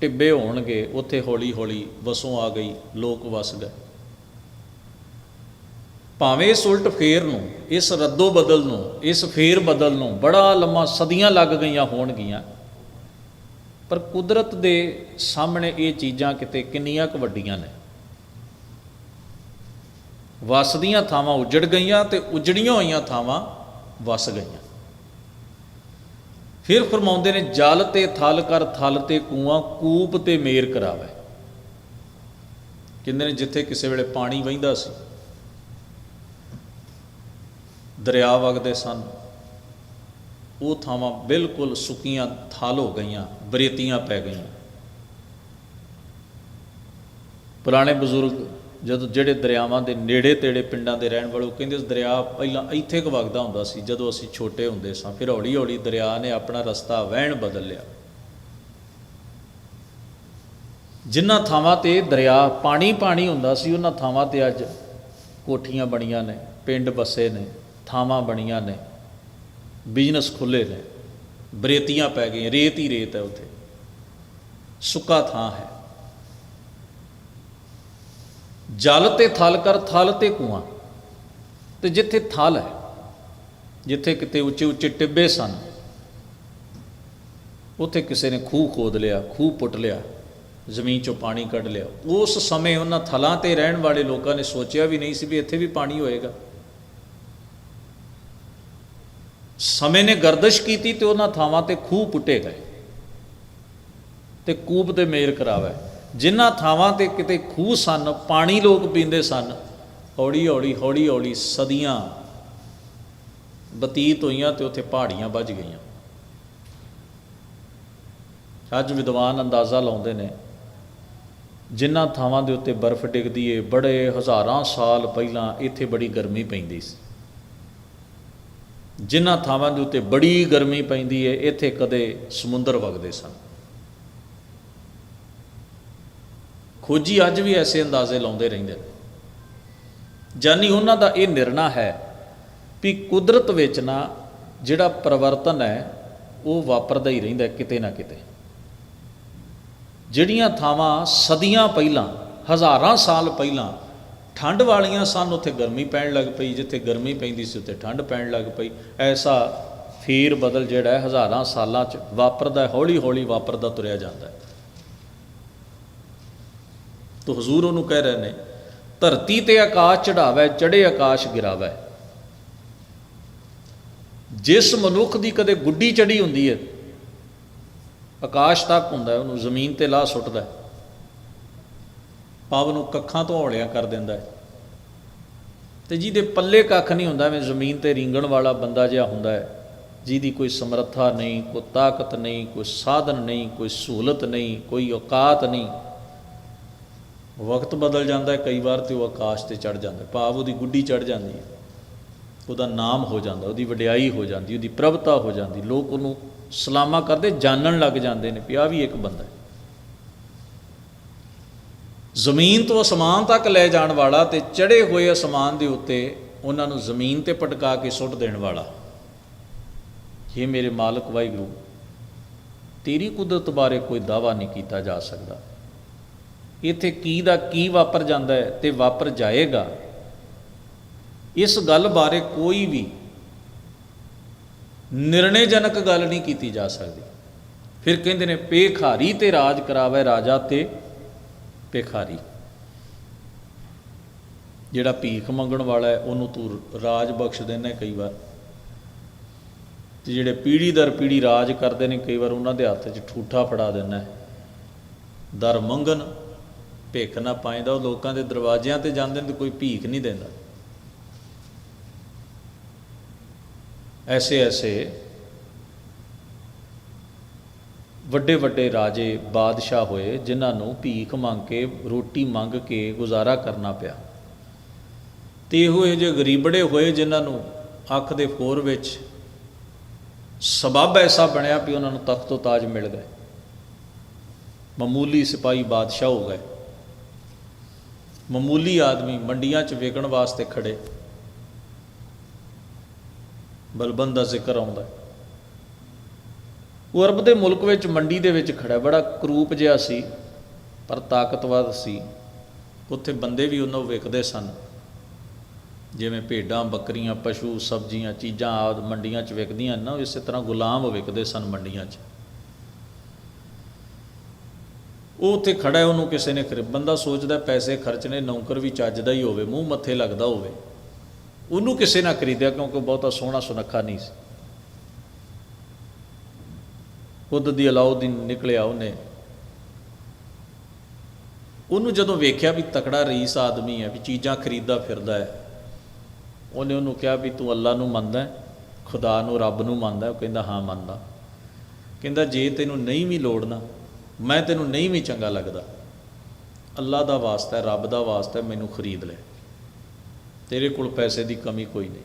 ਟਿੱਬੇ ਹੋਣਗੇ, ਉੱਥੇ ਹੌਲੀ ਹੌਲੀ ਵਸੋਂ ਆ ਗਈ, ਲੋਕ ਵਸ ਗਏ। ਭਾਵੇਂ ਇਸ ਉਲਟ ਫੇਰ ਨੂੰ, ਇਸ ਰੱਦੋ ਬਦਲ ਨੂੰ, ਇਸ ਫੇਰ ਬਦਲ ਨੂੰ ਬੜਾ ਲੰਮਾ ਸਦੀਆਂ ਲੱਗ ਗਈਆਂ ਹੋਣਗੀਆਂ, ਪਰ ਕੁਦਰਤ ਦੇ ਸਾਹਮਣੇ ਇਹ ਚੀਜ਼ਾਂ ਕਿਤੇ ਕਿੰਨੀਆਂ ਕੁ ਵੱਡੀਆਂ ਨੇ। ਵਸਦੀਆਂ ਥਾਵਾਂ ਉਜੜ ਗਈਆਂ ਤੇ ਉਜੜੀਆਂ ਹੋਈਆਂ ਥਾਵਾਂ ਵਸ ਗਈਆਂ। ਫਿਰ ਫਰਮਾਉਂਦੇ ਨੇ, ਜਲ ਤੇ ਥਲ ਕਰ ਥਲ ਤੇ ਕੂਆਂ, ਕੂਪ ਤੇ ਮੇਰ ਕਰਾਵੇ। ਕਹਿੰਦੇ ਨੇ, ਜਿੱਥੇ ਕਿਸੇ ਵੇਲੇ ਪਾਣੀ ਵਹਿੰਦਾ ਸੀ, ਦਰਿਆ ਵਗਦੇ ਸਨ, ਉਹ ਥਾਵਾਂ ਬਿਲਕੁਲ ਸੁੱਕੀਆਂ ਥਲ ਹੋ ਗਈਆਂ, ਬਰੇਤੀਆਂ ਪੈ ਗਈਆਂ। ਪੁਰਾਣੇ ਬਜ਼ੁਰਗ ਜਦੋਂ ਜਿਹੜੇ ਦਰਿਆਵਾਂ ਦੇ ਨੇੜੇ ਤੇੜੇ ਪਿੰਡਾਂ ਦੇ ਰਹਿਣ ਵਾਲੇ, ਉਹ ਕਹਿੰਦੇ ਉਸ ਦਰਿਆ ਪਹਿਲਾਂ ਇੱਥੇ ਕੁ ਵਗਦਾ ਹੁੰਦਾ ਸੀ, ਜਦੋਂ ਅਸੀਂ ਛੋਟੇ ਹੁੰਦੇ ਸਾਂ, ਫਿਰ ਹੌਲੀ ਹੌਲੀ ਦਰਿਆ ਨੇ ਆਪਣਾ ਰਸਤਾ ਵਹਿਣ ਬਦਲ ਲਿਆ। ਜਿਨ੍ਹਾਂ ਥਾਵਾਂ ਤੇ ਦਰਿਆ ਪਾਣੀ ਪਾਣੀ ਹੁੰਦਾ ਸੀ, ਉਹਨਾਂ ਥਾਵਾਂ ਤੇ ਅੱਜ ਕੋਠੀਆਂ ਬਣੀਆਂ ਨੇ, ਪਿੰਡ ਬਸੇ ਨੇ, ਥਾਵਾਂ ਬਣੀਆਂ ਨੇ, ਬਿਜ਼ਨਸ ਖੁੱਲੇ ਨੇ, ਬਰੇਤੀਆਂ ਪੈ ਗਈਆਂ, ਰੇਤ ਹੀ ਰੇਤ ਹੈ ਉੱਥੇ। ਸੁੱਕਾ ਥਾਂ ਹੈ। ਜਲ ਤੇ ਥਲ ਕਰ ਥਲ ਤੇ ਕੂਆਂ। ਤੇ ਜਿੱਥੇ ਥਲ ਹੈ, ਜਿੱਥੇ ਕਿਤੇ ਉੱਚੇ ਉੱਚੇ ਟਿੱਬੇ ਸਨ, ਉੱਥੇ ਕਿਸੇ ਨੇ ਖੂਹ ਖੋਦ ਲਿਆ, ਖੂਹ ਪੁੱਟ ਲਿਆ, ਜ਼ਮੀਨ ਚੋਂ ਪਾਣੀ ਕੱਢ ਲਿਆ। ਉਸ ਸਮੇਂ ਉਹਨਾਂ ਥਲਾਂ ਤੇ ਰਹਿਣ ਵਾਲੇ ਲੋਕਾਂ ਨੇ ਸੋਚਿਆ ਵੀ ਨਹੀਂ ਸੀ ਵੀ ਇੱਥੇ ਵੀ ਪਾਣੀ ਹੋਏਗਾ। ਸਮੇਂ ਨੇ ਗਰਦਸ਼ ਕੀਤੀ ਤੇ ਉਹਨਾਂ ਥਾਵਾਂ ਤੇ ਖੂਹ ਪੁੱਟੇ ਗਏ। ਤੇ ਕੂਪ ਤੇ ਮੇਰ ਕਰਾਵੇ। ਜਿਨ੍ਹਾਂ ਥਾਵਾਂ ਤੇ ਕਿਤੇ ਖੂਹ ਸਨ, ਪਾਣੀ ਲੋਕ ਪੀਂਦੇ ਸਨ, ਹੌਲੀ ਹੌਲੀ ਹੌਲੀ ਹੌਲੀ ਸਦੀਆਂ ਬਤੀਤ ਹੋਈਆਂ ਤੇ ਉੱਥੇ ਪਹਾੜੀਆਂ ਵੱਜ ਗਈਆਂ। ਅੱਜ ਵਿਦਵਾਨ ਅੰਦਾਜ਼ਾ ਲਾਉਂਦੇ ਨੇ, ਜਿਨ੍ਹਾਂ ਥਾਵਾਂ ਦੇ ਉੱਤੇ ਬਰਫ਼ ਡਿੱਗਦੀ ਏ, ਬੜੇ ਹਜ਼ਾਰਾਂ ਸਾਲ ਪਹਿਲਾਂ ਇੱਥੇ ਬੜੀ ਗਰਮੀ ਪੈਂਦੀ ਸੀ। ਜਿਨ੍ਹਾਂ ਥਾਵਾਂ ਦੇ ਉੱਤੇ ਬੜੀ ਗਰਮੀ ਪੈਂਦੀ ਏ, ਇੱਥੇ ਕਦੇ ਸਮੁੰਦਰ ਵਗਦੇ ਸਨ। ਖੋਜੀ ਅੱਜ ਵੀ ਐਸੇ ਅੰਦਾਜ਼ੇ ਲਾਉਂਦੇ ਰਹਿੰਦੇ ਨੇ। ਜਾਨੀ ਉਹਨਾਂ ਦਾ ਇਹ ਨਿਰਣਾ ਹੈ ਵੀ ਕੁਦਰਤ ਵਿੱਚ ਨਾ ਜਿਹੜਾ ਪਰਿਵਰਤਨ ਹੈ, ਉਹ ਵਾਪਰਦਾ ਹੀ ਰਹਿੰਦਾ ਕਿਤੇ ਨਾ ਕਿਤੇ। ਜਿਹੜੀਆਂ ਥਾਵਾਂ ਸਦੀਆਂ ਪਹਿਲਾਂ, ਹਜ਼ਾਰਾਂ ਸਾਲ ਪਹਿਲਾਂ ਠੰਡ ਵਾਲੀਆਂ ਸਨ, ਉੱਥੇ ਗਰਮੀ ਪੈਣ ਲੱਗ ਪਈ, ਜਿੱਥੇ ਗਰਮੀ ਪੈਂਦੀ ਸੀ, ਉੱਥੇ ਠੰਡ ਪੈਣ ਲੱਗ ਪਈ। ਐਸਾ ਫੇਰ ਬਦਲ ਜਿਹੜਾ ਹਜ਼ਾਰਾਂ ਸਾਲਾਂ 'ਚ ਵਾਪਰਦਾ ਹੌਲੀ ਹੌਲੀ ਵਾਪਰਦਾ, ਤੁਰਿਆ ਜਾਂਦਾ ਹੈ। ਤੋ ਹਜ਼ੂਰ ਉਹਨੂੰ ਕਹਿ ਰਹੇ ਨੇ, ਧਰਤੀ ਤੇ ਆਕਾਸ਼ ਚੜਾਵੇ ਚੜੇ ਆਕਾਸ਼ ਗਿਰਾਵੇ। ਜਿਸ ਮਨੁੱਖ ਦੀ ਕਦੇ ਗੁੱਡੀ ਚੜੀ ਹੁੰਦੀ ਹੈ, ਆਕਾਸ਼ ਤੱਕ ਹੁੰਦਾ ਉਹਨੂੰ ਜ਼ਮੀਨ ਤੇ ਲਾ ਸੁੱਟਦਾ ਹੈ। ਨੂੰ ਕੱਖਾਂ ਤੋਂ ਹੌਲਿਆ ਕਰ ਦਿੰਦਾ ਹੈ। ਤੇ ਜਿਹਦੇ ਪੱਲੇ ਕੱਖ ਨਹੀਂ ਹੁੰਦਾ, ਐਵੇਂ ਜ਼ਮੀਨ ਤੇ ਰਿੰਗਣ ਵਾਲਾ ਬੰਦਾ ਜਿਹਾ ਹੁੰਦਾ ਹੈ, ਜਿਹਦੀ ਕੋਈ ਸਮਰੱਥਾ ਨਹੀਂ, ਕੋਈ ਤਾਕਤ ਨਹੀਂ, ਕੋਈ ਸਾਧਨ ਨਹੀਂ, ਕੋਈ ਸਹੂਲਤ ਨਹੀਂ, ਕੋਈ ਔਕਾਤ ਨਹੀਂ। ਵਕਤ ਬਦਲ ਜਾਂਦਾ ਹੈ, ਕਈ ਵਾਰ ਤੇ ਉਹ ਆਕਾਸ਼ ਤੇ ਚੜ ਜਾਂਦਾ ਭਾਵ ਉਹਦੀ ਗੁੱਡੀ ਚੜ ਜਾਂਦੀ ਹੈ। ਉਹਦਾ ਨਾਮ ਹੋ ਜਾਂਦਾ, ਉਹਦੀ ਵਡਿਆਈ ਹੋ ਜਾਂਦੀ, ਉਹਦੀ ਪ੍ਰਭਤਾ ਹੋ ਜਾਂਦੀ। ਲੋਕ ਉਹਨੂੰ ਸਲਾਮਾ ਕਰਦੇ, ਜਾਣਨ ਲੱਗ ਜਾਂਦੇ ਨੇ ਵੀ ਆਹ ਵੀ ਇੱਕ ਬੰਦਾ ਹੈ। ਜ਼ਮੀਨ ਤੋਂ ਅਸਮਾਨ ਤੱਕ ਲੈ ਜਾਣ ਵਾਲਾ ਤੇ ਚੜੇ ਹੋਏ ਅਸਮਾਨ ਦੇ ਉੱਤੇ ਉਹਨਾਂ ਨੂੰ ਜ਼ਮੀਨ ਤੇ ਪਟਕਾ ਕੇ ਸੁੱਟ ਦੇਣ ਵਾਲਾ। ਇਹ ਮੇਰੇ ਮਾਲਕ ਵਾਹਿਗੁਰੂ, ਤੇਰੀ ਕੁਦਰਤ ਬਾਰੇ ਕੋਈ ਦਾਵਾ ਨਹੀਂ ਕੀਤਾ ਜਾ ਸਕਦਾ। ਇੱਥੇ ਕੀ ਦਾ ਕੀ ਵਾਪਰ ਜਾਂਦਾ ਹੈ ਤੇ ਵਾਪਰ ਜਾਏਗਾ। ਇਸ ਗੱਲ ਬਾਰੇ ਕੋਈ ਵੀ ਨਿਰਣੈਜਨਕ ਗੱਲ ਨਹੀਂ ਕੀਤੀ ਜਾ ਸਕਦੀ। ਫਿਰ ਕਹਿੰਦੇ ਨੇ ਪੇਖਾਰੀ ਤੇ ਰਾਜ ਕਰਾਵੇ ਰਾਜਾ ਤੇ ਪੇਖਾਰੀ ਜਿਹੜਾ ਭੀਖ ਮੰਗਣ ਵਾਲਾ ਹੈ, ਉਹਨੂੰ ਤੂੰ ਰਾਜ ਬਖਸ਼ ਦਿੰਦਾ ਕਈ ਵਾਰ। ਤੇ ਜਿਹੜੇ ਪੀੜੀ ਦਰ ਪੀੜੀ ਰਾਜ ਕਰਦੇ ਨੇ ਕਈ ਵਾਰ ਉਹਨਾਂ ਦੇ ਹੱਥ 'ਚ ਠੂਠਾ ਫੜਾ ਦਿੰਦਾ ਦਰ ਮੰਗਣ ਭੇਖ ਨਾ ਪਾਇਦਾ ਉਹ ਲੋਕਾਂ ਦੇ ਦਰਵਾਜ਼ਿਆਂ ਤੇ ਜਾਂਦੇ ਨੇ ਤੇ ਕੋਈ ਭੀਖ ਨਹੀਂ ਦਿੰਦਾ। ਐਸੇ ਐਸੇ ਵੱਡੇ ਵੱਡੇ ਰਾਜੇ ਬਾਦਸ਼ਾਹ ਹੋਏ, ਜਿਨ੍ਹਾਂ ਨੂੰ ਭੀਖ ਮੰਗ ਕੇ, ਰੋਟੀ ਮੰਗ ਕੇ ਗੁਜ਼ਾਰਾ ਕਰਨਾ ਪਿਆ। ਤੇ ਇਹੋ ਜਿਹੇ ਗਰੀਬੜੇ ਹੋਏ, ਜਿਨ੍ਹਾਂ ਨੂੰ ਅੱਖ ਦੇ ਫੋਰ ਵਿੱਚ ਸਬਬ ਐਸਾ ਬਣਿਆ ਵੀ ਉਹਨਾਂ ਨੂੰ ਤਖਤ ਤੋਂ ਤਾਜ ਮਿਲ ਗਏ। ਮਾਮੂਲੀ ਸਿਪਾਹੀ ਬਾਦਸ਼ਾਹ ਹੋ ਗਏ। ਮਾਮੂਲੀ ਆਦਮੀ ਮੰਡੀਆਂ 'ਚ ਵੇਚਣ ਵਾਸਤੇ ਖੜੇ। ਬਲਬਨ ਦਾ ਜ਼ਿਕਰ ਆਉਂਦਾ ਉਹ ਅਰਬ ਦੇ ਮੁਲਕ ਵਿੱਚ ਮੰਡੀ ਦੇ ਵਿੱਚ ਖੜਾ ਬੜਾ ਕਰੂਪ ਜਿਹਾ ਸੀ, ਪਰ ਤਾਕਤਵਰ ਸੀ। ਉੱਥੇ ਬੰਦੇ ਵੀ ਉਹਨਾਂ ਨੂੰ ਵਿਕਦੇ ਸਨ। ਜਿਵੇਂ ਭੇਡਾਂ, ਬੱਕਰੀਆਂ, ਪਸ਼ੂ, ਸਬਜ਼ੀਆਂ, ਚੀਜ਼ਾਂ ਆਦ ਮੰਡੀਆਂ 'ਚ ਵਿਕਦੀਆਂ ਨਾ ਇਸੇ ਤਰ੍ਹਾਂ ਗੁਲਾਮ ਵਿਕਦੇ ਸਨ ਮੰਡੀਆਂ 'ਚ। ਉਹ ਉੱਥੇ ਖੜਾ ਹੈ, ਉਹਨੂੰ ਕਿਸੇ ਨੇ ਖਰੀਦ ਬੰਦਾ ਸੋਚਦਾ ਪੈਸੇ ਖਰਚਣੇ ਨੌਕਰ ਵੀ ਚੱਜਦਾ ਹੀ ਹੋਵੇ, ਮੂੰਹ ਮੱਥੇ ਲੱਗਦਾ ਹੋਵੇ। ਉਹਨੂੰ ਕਿਸੇ ਨਾ ਖਰੀਦਿਆ ਕਿਉਂਕਿ ਉਹ ਬਹੁਤਾ ਸੋਹਣਾ ਸੁਨੱਖਾ ਨਹੀਂ ਸੀ। ਖੁਦ ਦੀ ਅਲਾਉਦੀਨ ਨਿਕਲਿਆ ਉਹਨੇ। ਉਹਨੂੰ ਜਦੋਂ ਵੇਖਿਆ ਵੀ ਤਕੜਾ ਰਈਸ ਆਦਮੀ ਹੈ, ਵੀ ਚੀਜ਼ਾਂ ਖਰੀਦਦਾ ਫਿਰਦਾ ਹੈ, ਉਹਨੇ ਉਹਨੂੰ ਕਿਹਾ ਵੀ ਤੂੰ ਅੱਲਾ ਨੂੰ ਮੰਨਦਾ ਖੁਦਾ ਨੂੰ, ਰੱਬ ਨੂੰ ਮੰਨਦਾ ਉਹ ਕਹਿੰਦਾ, ਹਾਂ ਮੰਨਦਾ। ਕਹਿੰਦਾ, ਜੇ ਤੈਨੂੰ ਨਹੀਂ ਵੀ ਲੋੜ ਨਾ ਮੈਂ ਤੈਨੂੰ ਨਹੀਂ ਵੀ ਚੰਗਾ ਲੱਗਦਾ। ਅੱਲਾ ਦਾ ਵਾਸਤਾ ਹੈ, ਰੱਬ ਦਾ ਵਾਸਤਾ ਹੈ, ਮੈਨੂੰ ਖਰੀਦ ਲੈ। ਤੇਰੇ ਕੋਲ ਪੈਸੇ ਦੀ ਕਮੀ ਕੋਈ ਨਹੀਂ।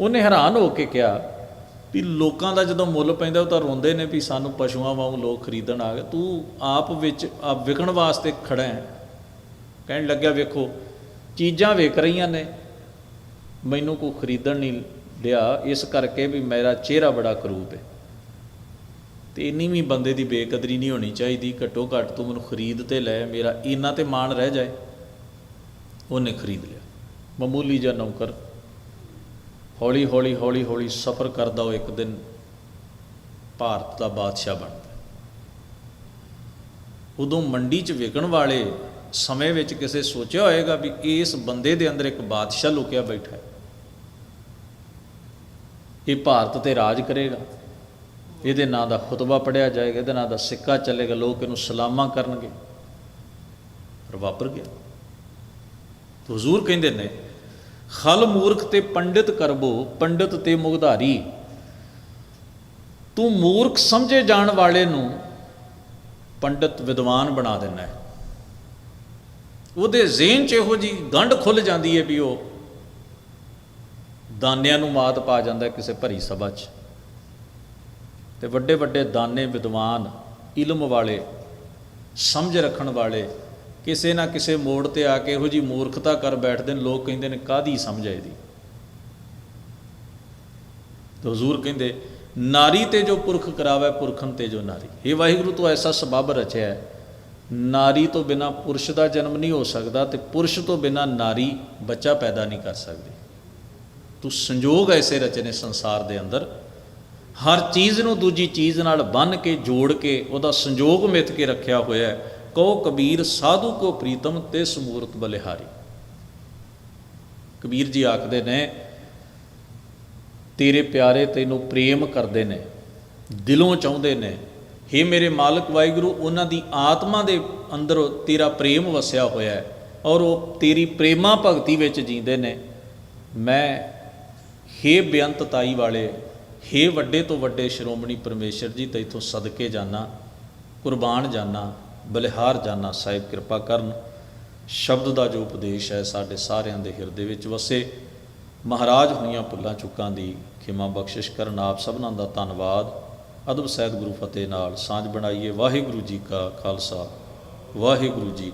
ਉਹਨੇ ਹੈਰਾਨ ਹੋ ਕੇ ਕਿਹਾ ਵੀ ਲੋਕਾਂ ਦਾ ਜਦੋਂ ਮੁੱਲ ਪੈਂਦਾ, ਉਹ ਤਾਂ ਰੋਂਦੇ ਨੇ ਵੀ ਸਾਨੂੰ ਪਸ਼ੂਆਂ ਵਾਂਗ ਲੋਕ ਖਰੀਦਣ ਆ ਗਏ। ਤੂੰ ਆਪ ਵਿੱਚ, ਆਪ ਵਿਕਣ ਵਾਸਤੇ ਖੜਾ ਹੈ। ਕਹਿਣ ਲੱਗਿਆ, ਵੇਖੋ, ਚੀਜ਼ਾਂ ਵਿਕ ਰਹੀਆਂ ਨੇ। ਮੈਨੂੰ ਕੋਈ ਖਰੀਦਣ ਨਹੀਂ ਲਿਆ, ਇਸ ਕਰਕੇ ਵੀ ਮੇਰਾ ਚਿਹਰਾ ਬੜਾ ਕਰੂਪ ਹੈ। ਤੇ ਇੰਨੀ ਵੀ ਬੰਦੇ ਦੀ ਬੇਕਦਰੀ ਨਹੀਂ ਹੋਣੀ ਚਾਹੀਦੀ, ਘੱਟੋ ਘੱਟ ਤੂੰ ਮੈਨੂੰ ਖਰੀਦ ਤੇ ਲੈ, ਮੇਰਾ ਇੰਨਾ ਤੇ ਮਾਣ ਰਹਿ ਜਾਏ। ਉਹਨੇ ਖਰੀਦ ਲਿਆ। ਮਾਮੂਲੀ ਜਿਹਾ ਨੌਕਰ। ਹੌਲੀ ਹੌਲੀ ਹੌਲੀ ਹੌਲੀ ਸਫ਼ਰ ਕਰਦਾ ਉਹ ਇੱਕ ਦਿਨ ਭਾਰਤ ਦਾ ਬਾਦਸ਼ਾਹ ਬਣਦਾ। ਉਦੋਂ ਮੰਡੀ 'ਚ ਵਿਕਣ ਵਾਲੇ ਸਮੇਂ ਵਿੱਚ ਕਿਸੇ ਸੋਚਿਆ ਹੋਏਗਾ ਵੀ ਇਸ ਬੰਦੇ ਦੇ ਅੰਦਰ ਇੱਕ ਬਾਦਸ਼ਾਹ ਲੁਕਿਆ ਬੈਠਾ ਹੈ। ਇਹ ਭਾਰਤ ਤੇ ਰਾਜ ਕਰੇਗਾ। ਇਹਦੇ ਨਾਂ ਦਾ ਖੁਤਬਾ ਪੜਿਆ ਜਾਏਗਾ, ਇਹਦੇ ਨਾਂ ਦਾ ਸਿੱਕਾ ਚੱਲੇਗਾ, ਲੋਕ ਇਹਨੂੰ ਸਲਾਮਾਂ ਕਰਨਗੇ। ਪਰ ਵਾਪਰ ਗਿਆ। ਤੇ ਹਜ਼ੂਰ ਕਹਿੰਦੇ ਨੇ, ਖਲ ਮੂਰਖ ਤੇ ਪੰਡਿਤ ਕਰਬੋ, ਪੰਡਿਤ ਤੇ ਮੁਗਧਾਰੀ। ਤੂੰ ਮੂਰਖ ਸਮਝੇ ਜਾਣ ਵਾਲੇ ਨੂੰ ਪੰਡਿਤ ਵਿਦਵਾਨ ਬਣਾ ਦਿੰਦਾ ਹੈ। ਉਹਦੇ ਜ਼ਿਹਨ 'ਚ ਇਹੋ ਜੀ ਗੰਢ ਖੁੱਲ ਜਾਂਦੀ ਹੈ ਵੀ ਉਹ ਦਾਨਿਆਂ ਨੂੰ ਮਾਤ ਪਾ ਜਾਂਦਾ ਕਿਸੇ ਭਰੀ ਸਭਾ 'ਚ। ਤੇ ਵੱਡੇ ਵੱਡੇ ਦਾਨੇ ਵਿਦਵਾਨ, ਇਲਮ ਵਾਲੇ, ਸਮਝ ਰੱਖਣ ਵਾਲੇ, ਕਿਸੇ ਨਾ ਕਿਸੇ ਮੋੜ ਤੇ ਆ ਕੇ ਇਹੋ ਜੀ ਮੂਰਖਤਾ ਕਰ ਬੈਠਦੇ ਨੇ, ਲੋਕ ਕਹਿੰਦੇ ਨੇ ਕਾਦੀ ਸਮਝ ਹੈ ਇਹਦੀ? ਤੇ ਹਜ਼ੂਰ ਕਹਿੰਦੇ, ਨਾਰੀ ਤੇ ਜੋ ਪੁਰਖ ਕਰਾਵੇ, ਪੁਰਖਨ ਤੇ ਜੋ ਨਾਰੀ। ਇਹ ਵਾਹਿਗੁਰੂ, ਤੋਂ ਐਸਾ ਸਬਬ ਰਚਿਆ ਹੈ। ਨਾਰੀ ਤੋਂ ਬਿਨਾ ਪੁਰਸ਼ ਦਾ ਜਨਮ ਨਹੀਂ ਹੋ ਸਕਦਾ ਤੇ ਪੁਰਸ਼ ਤੋਂ ਬਿਨਾ ਨਾਰੀ ਬੱਚਾ ਪੈਦਾ ਨਹੀਂ ਕਰ ਸਕਦੀ। ਤੂੰ ਸੰਜੋਗ ਐਸੇ ਰਚੇ ਨੇ ਸੰਸਾਰ ਦੇ ਅੰਦਰ ਹਰ ਚੀਜ਼ ਨੂੰ ਦੂਜੀ ਚੀਜ਼ ਨਾਲ ਬੰਨ ਕੇ, ਜੋੜ ਕੇ, ਉਹਦਾ ਸੰਜੋਗ ਮਿੱਥ ਕੇ ਰੱਖਿਆ ਹੋਇਆ ਹੈ। ਕਹੋ, ਕਬੀਰ ਸਾਧੂ ਕੋ ਪ੍ਰੀਤਮ ਤੇ ਸਮੂਰਤ ਬਲਿਹਾਰੀ। ਕਬੀਰ ਜੀ ਆਖਦੇ ਨੇ, ਤੇਰੇ ਪਿਆਰੇ ਤੈਨੂੰ ਪ੍ਰੇਮ ਕਰਦੇ ਨੇ, ਦਿਲੋਂ ਚਾਹੁੰਦੇ ਨੇ। हे ਮੇਰੇ ਮਾਲਕ ਵਾਹਿਗੁਰੂ, ਉਹਨਾਂ ਦੀ ਆਤਮਾ ਦੇ ਅੰਦਰ ਤੇਰਾ ਪ੍ਰੇਮ ਵਸਿਆ ਹੋਇਆ ਹੈ ਔਰ ਉਹ ਤੇਰੀ ਪ੍ਰੇਮਾ ਭਗਤੀ ਵਿੱਚ ਜੀਂਦੇ ਨੇ। ਮੈਂ हे ਬੇਅੰਤ ਤਾਈ ਵਾਲੇ ਹੇ ਵੱਡੇ ਤੋਂ ਵੱਡੇ ਸ਼੍ਰੋਮਣੀ ਪਰਮੇਸ਼ਰ ਜੀ ਤੈਥੋਂ ਸਦਕੇ ਜਾਣਾ ਕੁਰਬਾਨ ਜਾਣਾ ਬਲਿਹਾਰ ਜਾਣਾ ਸਾਹਿਬ ਕਿਰਪਾ ਕਰਨ। ਸ਼ਬਦ ਦਾ ਜੋ ਉਪਦੇਸ਼ ਹੈ ਸਾਡੇ ਸਾਰਿਆਂ ਦੇ ਹਿਰਦੇ ਵਿੱਚ ਵਸੇ। ਮਹਾਰਾਜ ਹੋਈਆਂ ਭੁੱਲਾਂ ਚੁੱਕਾਂ ਦੀ ਖਿਮਾ ਬਖਸ਼ਿਸ਼ ਕਰਨ। ਆਪ ਸਭਨਾਂ ਦਾ ਧੰਨਵਾਦ। ਅਦਬ ਸਹਿਤ ਗੁਰੂ ਫਤਿਹ ਨਾਲ ਸਾਂਝ ਬਣਾਈਏ। ਵਾਹਿਗੁਰੂ ਜੀ ਕਾ ਖਾਲਸਾ। ਵਾਹਿਗੁਰੂ ਜੀ